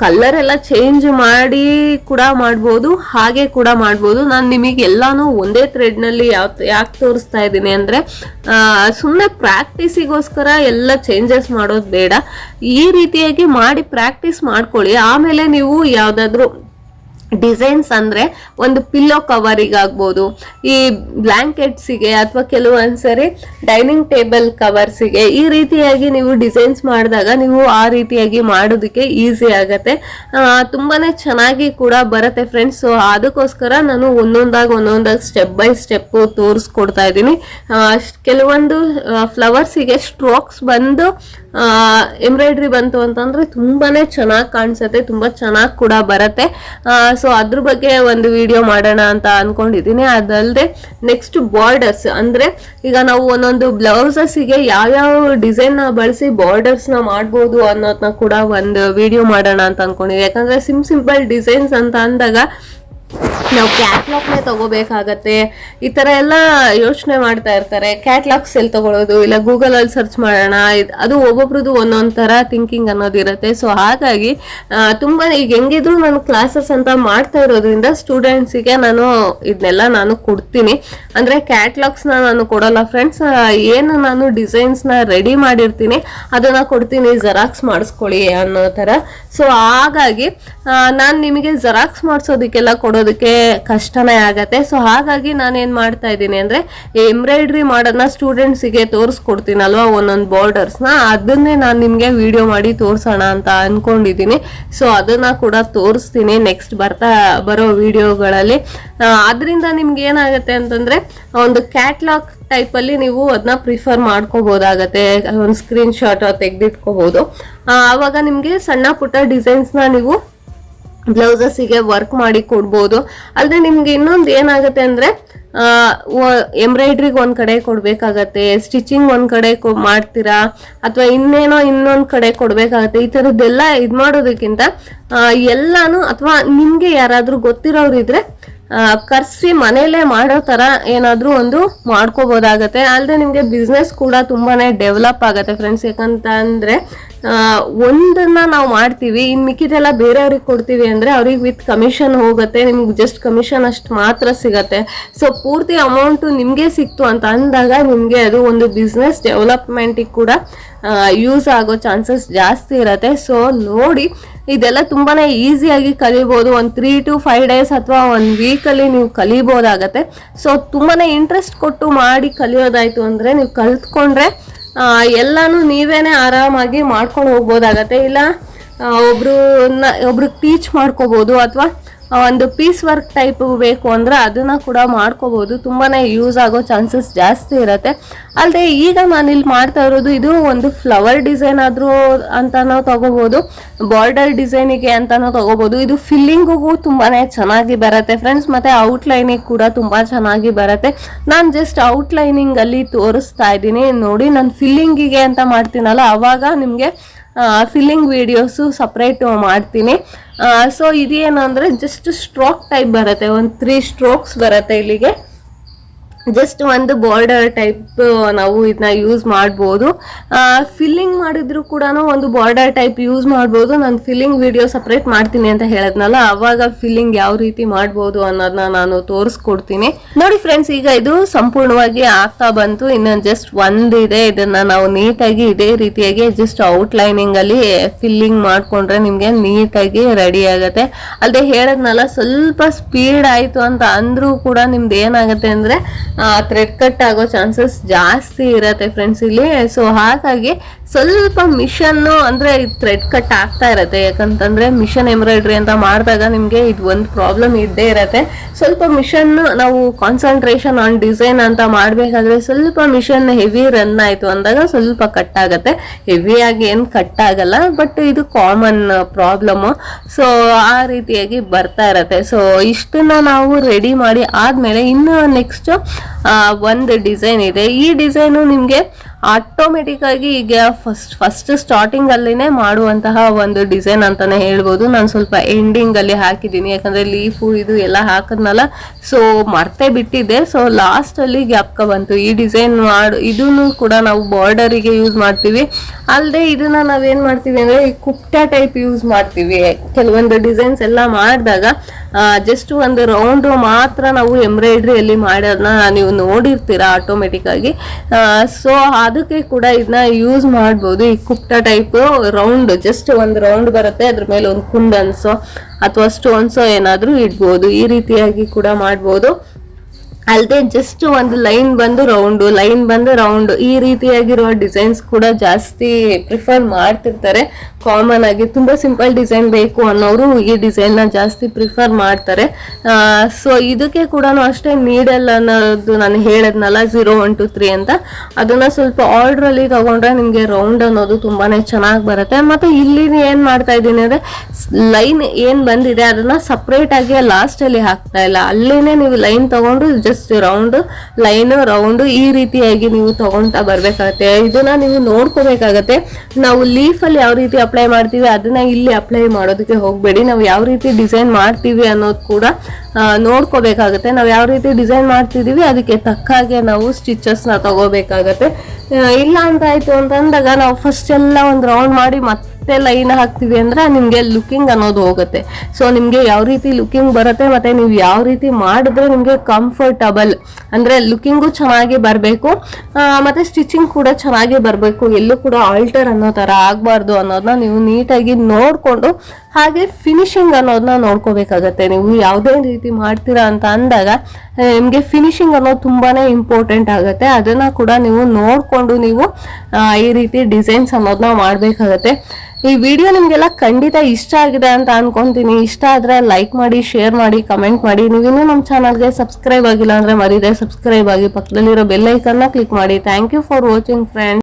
ಕಲರ್ ಎಲ್ಲ ಚೇಂಜ್ ಮಾಡಿ ಕೂಡ ಮಾಡ್ಬೋದು, ಹಾಗೆ ಕೂಡ ಮಾಡ್ಬೋದು. ನಾನು ನಿಮಗೆ ಎಲ್ಲಾನು ಒಂದೇ ಥ್ರೆಡ್ನಲ್ಲಿ ಯಾವ ಯಾಕೆ ತೋರಿಸ್ತಾ ಇದ್ದೀನಿ ಅಂದ್ರೆ ಸುಮ್ಮನೆ ಪ್ರಾಕ್ಟೀಸಿಗೋಸ್ಕರ ಎಲ್ಲ ಚೇಂಜಸ್ ಮಾಡೋದು ಬೇಡ. ಈ ರೀತಿಯಾಗಿ ಮಾಡಿ ಪ್ರಾಕ್ಟೀಸ್ ಮಾಡ್ಕೊಳ್ಳಿ. ಆಮೇಲೆ ನೀವು ಯಾವ್ದಾದ್ರು ಡಿಸೈನ್ಸ್ ಅಂದ್ರೆ ಒಂದು ಪಿಲ್ಲೋ ಕವರಿಗಾಗ್ಬೋದು. ಈ ಬ್ಲ್ಯಾಂಕೆಟ್ಸಿಗೆ ಅಥವಾ ಕೆಲವೊಂದ್ಸರಿ ಡೈನಿಂಗ್ ಟೇಬಲ್ ಕವರ್ಸಿಗೆ ಈ ರೀತಿಯಾಗಿ ನೀವು ಡಿಸೈನ್ಸ್ ಮಾಡಿದಾಗ ನೀವು ಆ ರೀತಿಯಾಗಿ ಮಾಡೋದಕ್ಕೆ ಈಸಿ ಆಗತ್ತೆ. ತುಂಬಾನೇ ಚೆನ್ನಾಗಿ ಕೂಡ ಬರುತ್ತೆ ಫ್ರೆಂಡ್ಸ್. ಸೊ ಅದಕ್ಕೋಸ್ಕರ ನಾನು ಒಂದೊಂದಾಗಿ ಒಂದೊಂದಾಗಿ ಸ್ಟೆಪ್ ಬೈ ಸ್ಟೆಪ್ ತೋರಿಸ್ಕೊಡ್ತಾ ಇದ್ದೀನಿ. ಕೆಲವೊಂದು ಫ್ಲವರ್ಸಿಗೆ ಸ್ಟ್ರೋಕ್ಸ್ ಬಂದು ಎಂಬ್ರಾಯ್ಡ್ರಿ ಬಂತು ಅಂತಂದ್ರೆ ತುಂಬಾನೇ ಚೆನ್ನಾಗಿ ಕಾಣಿಸುತ್ತೆ, ತುಂಬಾ ಚೆನ್ನಾಗಿ ಕೂಡ ಬರುತ್ತೆ. ಸೊ ಅದ್ರ ಬಗ್ಗೆ ಒಂದು ವಿಡಿಯೋ ಮಾಡೋಣ ಅಂತ ಅನ್ಕೊಂಡಿದ್ದೀನಿ ಅದಲ್ಲದೆ ನೆಕ್ಸ್ಟ್ ಬಾರ್ಡರ್ಸ್ ಅಂದ್ರೆ ಈಗ ನಾವು ಒಂದೊಂದು ಬ್ಲೌಸಸ್ಗೆ ಯಾವ್ಯಾವ ಡಿಸೈನ್ ಬಳಸಿ ಬಾರ್ಡರ್ಸ್ನ ಮಾಡ್ಬೋದು ಅನ್ನೋದನ್ನ ಕೂಡ ಒಂದು ವಿಡಿಯೋ ಮಾಡೋಣ ಅಂತ ಅನ್ಕೊಂಡಿದ್ದೀನಿ ಯಾಕಂದ್ರೆ ಸಿಂಪ್ ಸಿಂಪಲ್ ಡಿಸೈನ್ಸ್ ಅಂತ ಅಂದಾಗ ನಾವು ಕ್ಯಾಟ್ಲಾಗ್ನೇ ತಗೋಬೇಕಾಗತ್ತೆ. ಈ ತರ ಎಲ್ಲ ಯೋಚನೆ ಮಾಡ್ತಾ ಇರ್ತಾರೆ. ಕ್ಯಾಟ್ಲಾಗ್ಸ್ ಎಲ್ಲಿ ತಗೊಳ್ಳೋದು ಇಲ್ಲ ಗೂಗಲ್ ಅಲ್ಲಿ ಸರ್ಚ್ ಮಾಡೋಣ? ಅದು ಒಬ್ಬೊಬ್ರದ್ದು ಒಂದೊಂದು ತರ ಥಿಂಕಿಂಗ್ ಅನ್ನೋದಿರುತ್ತೆ ಸೊ ಹಾಗಾಗಿ ತುಂಬ ಈಗ ಹೆಂಗಿದ್ರು ನಾನು ಕ್ಲಾಸಸ್ ಅಂತ ಮಾಡ್ತಾ ಇರೋದ್ರಿಂದ ಸ್ಟೂಡೆಂಟ್ಸಿಗೆ ನಾನು ಇದನ್ನೆಲ್ಲ ನಾನು ಕೊಡ್ತೀನಿ. ಅಂದ್ರೆ ಕ್ಯಾಟ್ಲಾಗ್ಸ್ನ ನಾನು ಕೊಡೋಲ್ಲ. ಫ್ರೆಂಡ್ಸ್ ಏನು ನಾನು ಡಿಸೈನ್ಸ್ನ ರೆಡಿ ಮಾಡಿರ್ತೀನಿ, ಅದನ್ನ ಕೊಡ್ತೀನಿ. ಜೆರಾಕ್ಸ್ ಮಾಡಿಸ್ಕೊಳ್ಳಿ ಅನ್ನೋ ತರ. ಸೊ ಹಾಗಾಗಿ ನಾನು ನಿಮಗೆ ಜೆರಾಕ್ಸ್ ಮಾಡಿಸೋದಕ್ಕೆಲ್ಲ ಕೊಡೋದಕ್ಕೆ ಕಷ್ಟನೇ ಆಗತ್ತೆ. ಸೊ ಹಾಗಾಗಿ ನಾನು ಏನ್ ಮಾಡ್ತಾ ಇದ್ದೀನಿ ಅಂದ್ರೆ ಎಂಬ್ರಾಯ್ಡ್ರಿ ಮಾಡೋದನ್ನ ಸ್ಟೂಡೆಂಟ್ಸಿಗೆ ತೋರಿಸ್ಕೊಡ್ತೀನಲ್ವಾ ಒಂದೊಂದು ಬಾರ್ಡರ್ಸ್ನ ಅದನ್ನೇ ನಾನು ನಿಮಗೆ ವಿಡಿಯೋ ಮಾಡಿ ತೋರಿಸೋಣ ಅಂತ ಅಂದ್ಕೊಂಡಿದ್ದೀನಿ ಸೊ ಅದನ್ನ ಕೂಡ ತೋರಿಸ್ತೀನಿ ನೆಕ್ಸ್ಟ್ ಬರ್ತಾ ಬರೋ ವಿಡಿಯೋಗಳಲ್ಲಿ ಅದರಿಂದ ನಿಮ್ಗೆ ಏನಾಗುತ್ತೆ ಅಂತಂದ್ರೆ ಒಂದು ಕ್ಯಾಟ್ಲಾಗ್ ಟೈಪ್ ಅಲ್ಲಿ ನೀವು ಅದನ್ನ ಪ್ರಿಫರ್ ಮಾಡ್ಕೋಬೋದಾಗತ್ತೆ. ಒಂದು ಸ್ಕ್ರೀನ್ ಶಾಟ್ ತೆಗೆದಿಟ್ಕೋಬಹುದು ಆವಾಗ ನಿಮಗೆ ಸಣ್ಣ ಪುಟ್ಟ ಡಿಸೈನ್ಸ್ನ ನೀವು ಬ್ಲೌಸಸ್ಸಿಗೆ ವರ್ಕ್ ಮಾಡಿ ಕೊಡ್ಬೋದು. ಅಲ್ಲದೆ ನಿಮ್ಗೆ ಇನ್ನೊಂದು ಏನಾಗುತ್ತೆ ಅಂದ್ರೆ ಎಂಬ್ರಾಯ್ಡ್ರಿಗೆ ಒಂದು ಕಡೆ ಕೊಡ್ಬೇಕಾಗತ್ತೆ, ಸ್ಟಿಚಿಂಗ್ ಒಂದು ಕಡೆ ಮಾಡ್ತೀರಾ, ಅಥವಾ ಇನ್ನೇನೋ ಇನ್ನೊಂದು ಕಡೆ ಕೊಡ್ಬೇಕಾಗತ್ತೆ, ಈ ಥರದ್ದೆಲ್ಲ ಇದು ಮಾಡೋದಕ್ಕಿಂತ ಎಲ್ಲಾನು ಅಥವಾ ನಿಮಗೆ ಯಾರಾದರೂ ಗೊತ್ತಿರೋರು ಇದ್ರೆ ಕರ್ಸಿ ಮನೆಯಲ್ಲೇ ಮಾಡೋ ತರ ಏನಾದ್ರೂ ಒಂದು ಮಾಡ್ಕೋಬಹುದಾಗತ್ತೆ ಅಲ್ಲದೆ ನಿಮಗೆ ಬಿಸ್ನೆಸ್ ಕೂಡ ತುಂಬಾನೇ ಡೆವಲಪ್ ಆಗುತ್ತೆ ಫ್ರೆಂಡ್ಸ್ ಯಾಕಂತ ಅಂದರೆ ಒಂದನ್ನು ನಾವು ಮಾಡ್ತೀವಿ, ಇನ್ ಮಿಕ್ಕಿದೆಲ್ಲ ಬೇರೆಯವ್ರಿಗೆ ಕೊಡ್ತೀವಿ ಅಂದ್ರೆ ಅವ್ರಿಗೆ ವಿತ್ ಕಮಿಷನ್ ಹೋಗುತ್ತೆ, ನಿಮ್ಗೆ ಜಸ್ಟ್ ಕಮಿಷನ್ ಅಷ್ಟು ಮಾತ್ರ ಸಿಗತ್ತೆ. ಸೊ ಪೂರ್ತಿ ಅಮೌಂಟ್ ನಿಮಗೆ ಸಿಕ್ತು ಅಂತ ಅಂದಾಗ ನಿಮಗೆ ಅದು ಒಂದು ಬಿಸ್ನೆಸ್ ಡೆವಲಪ್ಮೆಂಟಿಗೆ ಕೂಡ ಯೂಸ್ ಆಗೋ ಚಾನ್ಸಸ್ ಜಾಸ್ತಿ ಇರತ್ತೆ. ಸೊ ನೋಡಿ ಇದೆಲ್ಲ ತುಂಬಾನೇ ಈಸಿಯಾಗಿ ಕಲಿಬೋದು. ಒಂದು ತ್ರೀ ಟು ಫೈವ್ ಡೇಸ್ ಅಥವಾ ಒಂದು ವೀಕಲ್ಲಿ ನೀವು ಕಲಿಬೋದಾಗತ್ತೆ. ಸೊ ತುಂಬಾನೇ ಇಂಟ್ರೆಸ್ಟ್ ಕೊಟ್ಟು ಮಾಡಿ ಕಲಿಯೋದಾಯಿತು ಅಂದರೆ ನೀವು ಕಲ್ತ್ಕೊಂಡ್ರೆ ಎಲ್ಲನೂ ನೀವೇನೆ ಆರಾಮಾಗಿ ಮಾಡ್ಕೊಂಡು ಹೋಗ್ಬೋದಾಗತ್ತೆ. ಇಲ್ಲ ಒಬ್ರು ಒಬ್ರಿಗೆ ಟೀಚ್ ಮಾಡ್ಕೋಬೋದು ಅಥವಾ ಒಂದು ಪೀಸ್ ವರ್ಕ್ ಟೈಪ್ ಬೇಕು ಅಂದರೆ ಅದನ್ನು ಕೂಡ ಮಾಡ್ಕೋಬೋದು. ತುಂಬಾ ಯೂಸ್ ಆಗೋ ಚಾನ್ಸಸ್ ಜಾಸ್ತಿ ಇರುತ್ತೆ. ಅಲ್ಲದೆ ಈಗ ನಾನು ಇಲ್ಲಿ ಮಾಡ್ತಾ ಇರೋದು ಇದು ಒಂದು ಫ್ಲವರ್ ಡಿಸೈನ್ ಆದರೂ ಅಂತಾನೂ ತಗೋಬಹುದು ಬಾರ್ಡರ್ ಡಿಸೈನಿಗೆ ಅಂತಾನೂ ತಗೋಬಹುದು ಇದು ಫಿಲ್ಲಿಂಗಿಗೂ ತುಂಬಾ ಚೆನ್ನಾಗಿ ಬರುತ್ತೆ ಫ್ರೆಂಡ್ಸ್ ಮತ್ತು ಔಟ್ಲೈನಿಗೆ ಕೂಡ ತುಂಬ ಚೆನ್ನಾಗಿ ಬರುತ್ತೆ. ನಾನು ಜಸ್ಟ್ ಔಟ್ಲೈನಿಂಗಲ್ಲಿ ತೋರಿಸ್ತಾ ಇದ್ದೀನಿ. ನೋಡಿ, ನಾನು ಫಿಲ್ಲಿಂಗಿಗೆ ಅಂತ ಮಾಡ್ತೀನಲ್ಲ ಆವಾಗ ನಿಮಗೆ ಫಿಲ್ಲಿಂಗ್ ವೀಡಿಯೋಸು ಸಪ್ರೇಟ್ ಮಾಡ್ತೀನಿ. ಸೊ ಇದೇನು ಅಂದರೆ ಜಸ್ಟ್ ಸ್ಟ್ರೋಕ್ ಟೈಪ್ ಬರುತ್ತೆ, ಒಂದು ತ್ರೀ ಸ್ಟ್ರೋಕ್ಸ್ ಬರುತ್ತೆ ಇಲ್ಲಿಗೆ. ಜಸ್ಟ್ ಒಂದು ಬಾರ್ಡರ್ ಟೈಪ್ ನಾವು ಇದನ್ನ ಯೂಸ್ ಮಾಡ್ಬೋದು. ಫಿಲ್ಲಿಂಗ್ ಮಾಡಿದ್ರು ಕೂಡ ಒಂದು ಬಾರ್ಡರ್ ಟೈಪ್ ಯೂಸ್ ಮಾಡ್ಬೋದು. ನಾನು ಫಿಲ್ಲಿಂಗ್ ವಿಡಿಯೋ ಸಪ್ರೇಟ್ ಮಾಡ್ತೀನಿ ಅಂತ ಹೇಳದ್ನಲ್ಲ, ಅವಾಗ ಫಿಲ್ಲಿಂಗ್ ಯಾವ ರೀತಿ ಮಾಡ್ಬೋದು ಅನ್ನೋದನ್ನ ನಾನು ತೋರಿಸ್ಕೊಡ್ತೀನಿ. ನೋಡಿ ಫ್ರೆಂಡ್ಸ್ ಈಗ ಇದು ಸಂಪೂರ್ಣವಾಗಿ ಆಗ್ತಾ ಬಂತು. ಇನ್ನೊಂದು ಜಸ್ಟ್ ಒಂದಿದೆ. ಇದನ್ನ ನಾವು ನೀಟಾಗಿ ಇದೇ ರೀತಿಯಾಗಿ ಜಸ್ಟ್ ಔಟ್ಲೈನಿಂಗ್ ಅಲ್ಲಿ ಫಿಲ್ಲಿಂಗ್ ಮಾಡ್ಕೊಂಡ್ರೆ ನಿಮ್ಗೆ ನೀಟಾಗಿ ರೆಡಿ ಆಗತ್ತೆ. ಅಲ್ಲದೆ ಹೇಳದ್ನಲ್ಲ, ಸ್ವಲ್ಪ ಸ್ಪೀಡ್ ಆಯ್ತು ಅಂತ ಅಂದ್ರೂ ಕೂಡ ನಿಮ್ದು ಏನಾಗತ್ತೆ ಅಂದ್ರೆ ಥ್ರೆಡ್ ಕಟ್ ಆಗೋ ಚಾನ್ಸಸ್ ಜಾಸ್ತಿ ಇರತ್ತೆ ಫ್ರೆಂಡ್ಸ್ ಇಲ್ಲಿ. ಸೊ ಹಾಗಾಗಿ ಸ್ವಲ್ಪ ಮಿಷನ್ ಅಂದ್ರೆ ಥ್ರೆಡ್ ಕಟ್ ಆಗ್ತಾ ಇರತ್ತೆ. ಯಾಕಂತಂದರೆ ಮಿಷನ್ ಎಂಬ್ರಾಯ್ಡ್ರಿ ಅಂತ ಮಾಡಿದಾಗ ನಿಮಗೆ ಇದು ಒಂದು ಪ್ರಾಬ್ಲಮ್ ಇದ್ದೇ ಇರತ್ತೆ. ಸ್ವಲ್ಪ ಮಿಷನ್ ನಾವು ಕಾನ್ಸಂಟ್ರೇಷನ್ ಆನ್ ಡಿಸೈನ್ ಅಂತ ಮಾಡಬೇಕಾದ್ರೆ ಸ್ವಲ್ಪ ಮಿಷನ್ ಹೆವಿ ರನ್ ಆಯ್ತು ಅಂದಾಗ ಸ್ವಲ್ಪ ಕಟ್ ಆಗುತ್ತೆ. ಹೆವಿ ಏನು ಕಟ್ ಆಗಲ್ಲ ಬಟ್ ಇದು ಕಾಮನ್ ಪ್ರಾಬ್ಲಮ್ ಸೊ ಆ ರೀತಿಯಾಗಿ ಬರ್ತಾ ಇರತ್ತೆ. ಸೊ ಇಷ್ಟನ್ನ ನಾವು ರೆಡಿ ಮಾಡಿ ಆದ್ಮೇಲೆ ಇನ್ನು ನೆಕ್ಸ್ಟ್ ಒಂದು ಡಿಸೈನ್ ಇದೆ. ಈ ಡಿಸೈನು ನಿಮ್ಗೆ ಆಟೋಮೆಟಿಕ್ ಆಗಿ ಈಗ ಫಸ್ಟ್ ಫಸ್ಟ್ ಸ್ಟಾರ್ಟಿಂಗ್ ಅಲ್ಲಿನೇ ಮಾಡುವಂತಹ ಒಂದು ಡಿಸೈನ್ ಅಂತಾನೆ ಹೇಳ್ಬೋದು. ನಾನು ಸ್ವಲ್ಪ ಎಂಡಿಂಗ್ ಅಲ್ಲಿ ಹಾಕಿದ್ದೀನಿ. ಯಾಕಂದ್ರೆ ಲೀಫು ಇದು ಎಲ್ಲ ಹಾಕದ್ನಲ್ಲ ಸೊ ಮರ್ತೆ ಬಿಟ್ಟಿದ್ದೆ ಸೊ ಲಾಸ್ಟ್ ಅಲ್ಲಿ ಗ್ಯಾಪ್ಕ ಬಂತು. ಈ ಡಿಸೈನ್ ಮಾಡು, ಇದನ್ನು ಕೂಡ ನಾವು ಬಾರ್ಡರಿಗೆ ಯೂಸ್ ಮಾಡ್ತೀವಿ. ಅಲ್ಲದೆ ಇದನ್ನ ನಾವೇನ್ ಮಾಡ್ತೀವಿ ಅಂದ್ರೆ ಈ ಕುಪ್ಟಾ ಟೈಪ್ ಯೂಸ್ ಮಾಡ್ತೀವಿ. ಕೆಲವೊಂದು ಡಿಸೈನ್ಸ್ ಎಲ್ಲ ಮಾಡಿದಾಗ ಜಸ್ಟ್ ಒಂದು ರೌಂಡ್ ಮಾತ್ರ ನಾವು ಎಂಬ್ರಾಯ್ಡ್ರಿಯಲ್ಲಿ ಮಾಡೋದನ್ನ ನೀವು ನೋಡಿರ್ತೀರಾ ಆಟೋಮೆಟಿಕ್ ಆಗಿ. ಸೊ ಅದಕ್ಕೆ ಕೂಡ ಇದನ್ನ ಯೂಸ್ ಮಾಡ್ಬೋದು. ಈ ಕುಪ್ಟ ಟೈಪ್ ರೌಂಡ್ ಜಸ್ಟ್ ಒಂದು ರೌಂಡ್ ಬರುತ್ತೆ, ಅದ್ರ ಮೇಲೆ ಒಂದು ಕುಂದನ್ಸೋ ಅಥವಾ ಸ್ಟೋನ್ಸೋ ಏನಾದರೂ ಇಡ್ಬೋದು. ಈ ರೀತಿಯಾಗಿ ಕೂಡ ಮಾಡ್ಬೋದು. ಅಲ್ಲದೆ ಜಸ್ಟ್ ಒಂದು ಲೈನ್ ಬಂದು ರೌಂಡ್ ಲೈನ್ ಬಂದು ರೌಂಡ್ ಈ ರೀತಿಯಾಗಿರುವ ಡಿಸೈನ್ಸ್ ಕೂಡ ಜಾಸ್ತಿ ಪ್ರಿಫರ್ ಮಾಡ್ತಿರ್ತಾರೆ. ಕಾಮನ್ ಆಗಿ ತುಂಬ ಸಿಂಪಲ್ ಡಿಸೈನ್ ಬೇಕು ಅನ್ನೋರು ಈ ಡಿಸೈನ್ನ ಜಾಸ್ತಿ ಪ್ರಿಫರ್ ಮಾಡ್ತಾರೆ. ಸೊ ಇದಕ್ಕೆ ಕೂಡ ಅಷ್ಟೇ ನೀಡಲ್ ಅನ್ನೋದು ನಾನು ಹೇಳದ್ನಲ್ಲ ಝೀರೋ ಒನ್ ಟು ತ್ರೀ ಅಂತ. ಅದನ್ನ ಸ್ವಲ್ಪ ಆರ್ಡರ್ ಅಲ್ಲಿ ತಗೊಂಡ್ರೆ ನಿಮ್ಗೆ ರೌಂಡ್ ಅನ್ನೋದು ತುಂಬಾನೇ ಚೆನ್ನಾಗಿ ಬರುತ್ತೆ. ಮತ್ತೆ ಇಲ್ಲಿ ಏನು ಮಾಡ್ತಾ ಇದ್ದೀನಿ ಅಂದ್ರೆ ಲೈನ್ ಏನು ಬಂದಿದೆ ಅದನ್ನ ಸಪ್ರೇಟಾಗಿ ಆಗಿ ಲಾಸ್ಟ್ ಅಲ್ಲಿ ಹಾಕ್ತಾ ಇಲ್ಲ. ಅಲ್ಲೇನೆ ನೀವು ಲೈನ್ ತಗೊಂಡು ಜಸ್ಟ್ ರೌಂಡ್ ಲೈನ್ ರೌಂಡ್ ಈ ರೀತಿಯಾಗಿ ನೀವು ತಗೊಳ್ತಾ ಬರ್ಬೇಕಾಗತ್ತೆ. ಇದನ್ನ ನೀವು ನೋಡ್ಕೋಬೇಕಾಗತ್ತೆ. ನಾವು ಲೀಫ್ ಅಲ್ಲಿ ಯಾವ ರೀತಿ ಅಪ್ಲೈ ಮಾಡ್ತೀವಿ, ಅದನ್ನ ಇಲ್ಲಿ ಅಪ್ಲೈ ಮಾಡೋದಕ್ಕೆ ಹೋಗ್ಬೇಡಿ. ನಾವು ಯಾವ ರೀತಿ ಡಿಸೈನ್ ಮಾಡ್ತೀವಿ ಅನ್ನೋದು ಕೂಡ ನೋಡ್ಕೋಬೇಕಾಗತ್ತೆ. ನಾವು ಯಾವ ರೀತಿ ಡಿಸೈನ್ ಮಾಡ್ತಿದೀವಿ ಅದಕ್ಕೆ ತಕ್ಕ ಹಾಗೆ ನಾವು ಸ್ಟಿಚಸ್ನ ತಗೋಬೇಕಾಗತ್ತೆ. ಇಲ್ಲ ಅಂತ ಆಯ್ತು ಅಂತಂದಾಗ ನಾವು ಫಸ್ಟ್ ಎಲ್ಲ ಒಂದು ರೌಂಡ್ ಮಾಡಿ ಮತ್ತೆ ಲೈನ್ ಹಾಕ್ತೀವಿ ಅಂದ್ರೆ ನಿಮ್ಗೆ ಲುಕಿಂಗ್ ಅನ್ನೋದು ಹೋಗುತ್ತೆ. ಸೊ ನಿಮ್ಗೆ ಯಾವ ರೀತಿ ಲುಕಿಂಗ್ ಬರುತ್ತೆ ಮತ್ತೆ ನೀವು ಯಾವ ರೀತಿ ಮಾಡಿದ್ರೆ ನಿಮ್ಗೆ ಕಂಫರ್ಟಬಲ್ ಅಂದ್ರೆ ಲುಕಿಂಗು ಚೆನ್ನಾಗಿ ಬರಬೇಕು ಮತ್ತೆ ಸ್ಟಿಚಿಂಗ್ ಕೂಡ ಚೆನ್ನಾಗಿ ಬರಬೇಕು. ಎಲ್ಲೂ ಕೂಡ ಆಲ್ಟರ್ ಅನ್ನೋ ತರ ಆಗಬಾರ್ದು ಅನ್ನೋದನ್ನ ನೀವು ನೀಟಾಗಿ ನೋಡ್ಕೊಂಡು ಹಾಗೆ ಫಿನಿಶಿಂಗ್ ಅನ್ನೋದನ್ನ ನೋಡ್ಕೋಬೇಕಾಗತ್ತೆ. ನೀವು ಯಾವುದೇ ರೀತಿ ಮಾಡ್ತೀರಾ ಅಂತ ಅಂದಾಗ ನಿಮಗೆ ಫಿನಿಶಿಂಗ್ ಅನ್ನೋದು ತುಂಬಾ ಇಂಪಾರ್ಟೆಂಟ್ ಆಗುತ್ತೆ. ಅದನ್ನು ಕೂಡ ನೀವು ನೋಡಿಕೊಂಡು ನೀವು ಈ ರೀತಿ ಡಿಸೈನ್ಸ್ ಅನ್ನೋದನ್ನ ಮಾಡಬೇಕಾಗತ್ತೆ. ಈ ವಿಡಿಯೋ ನಿಮಗೆಲ್ಲ ಖಂಡಿತ ಇಷ್ಟ ಆಗಿದೆ ಅಂತ ಅನ್ಕೊಂತೀನಿ. ಇಷ್ಟ ಆದರೆ ಲೈಕ್ ಮಾಡಿ ಶೇರ್ ಮಾಡಿ ಕಮೆಂಟ್ ಮಾಡಿ. ನೀವಿನ್ನೂ ನಮ್ಮ ಚಾನಲ್ಗೆ ಸಬ್ಸ್ಕ್ರೈಬ್ ಆಗಿಲ್ಲ ಅಂದರೆ ಮರಿದೆ. ಸಬ್ಸ್ಕ್ರೈಬ್ ಆಗಿ ಪಕ್ಕದಲ್ಲಿರೋ ಬೆಲ್ಲೈಕನ್ನ ಕ್ಲಿಕ್ ಮಾಡಿ. Thank you for watching friends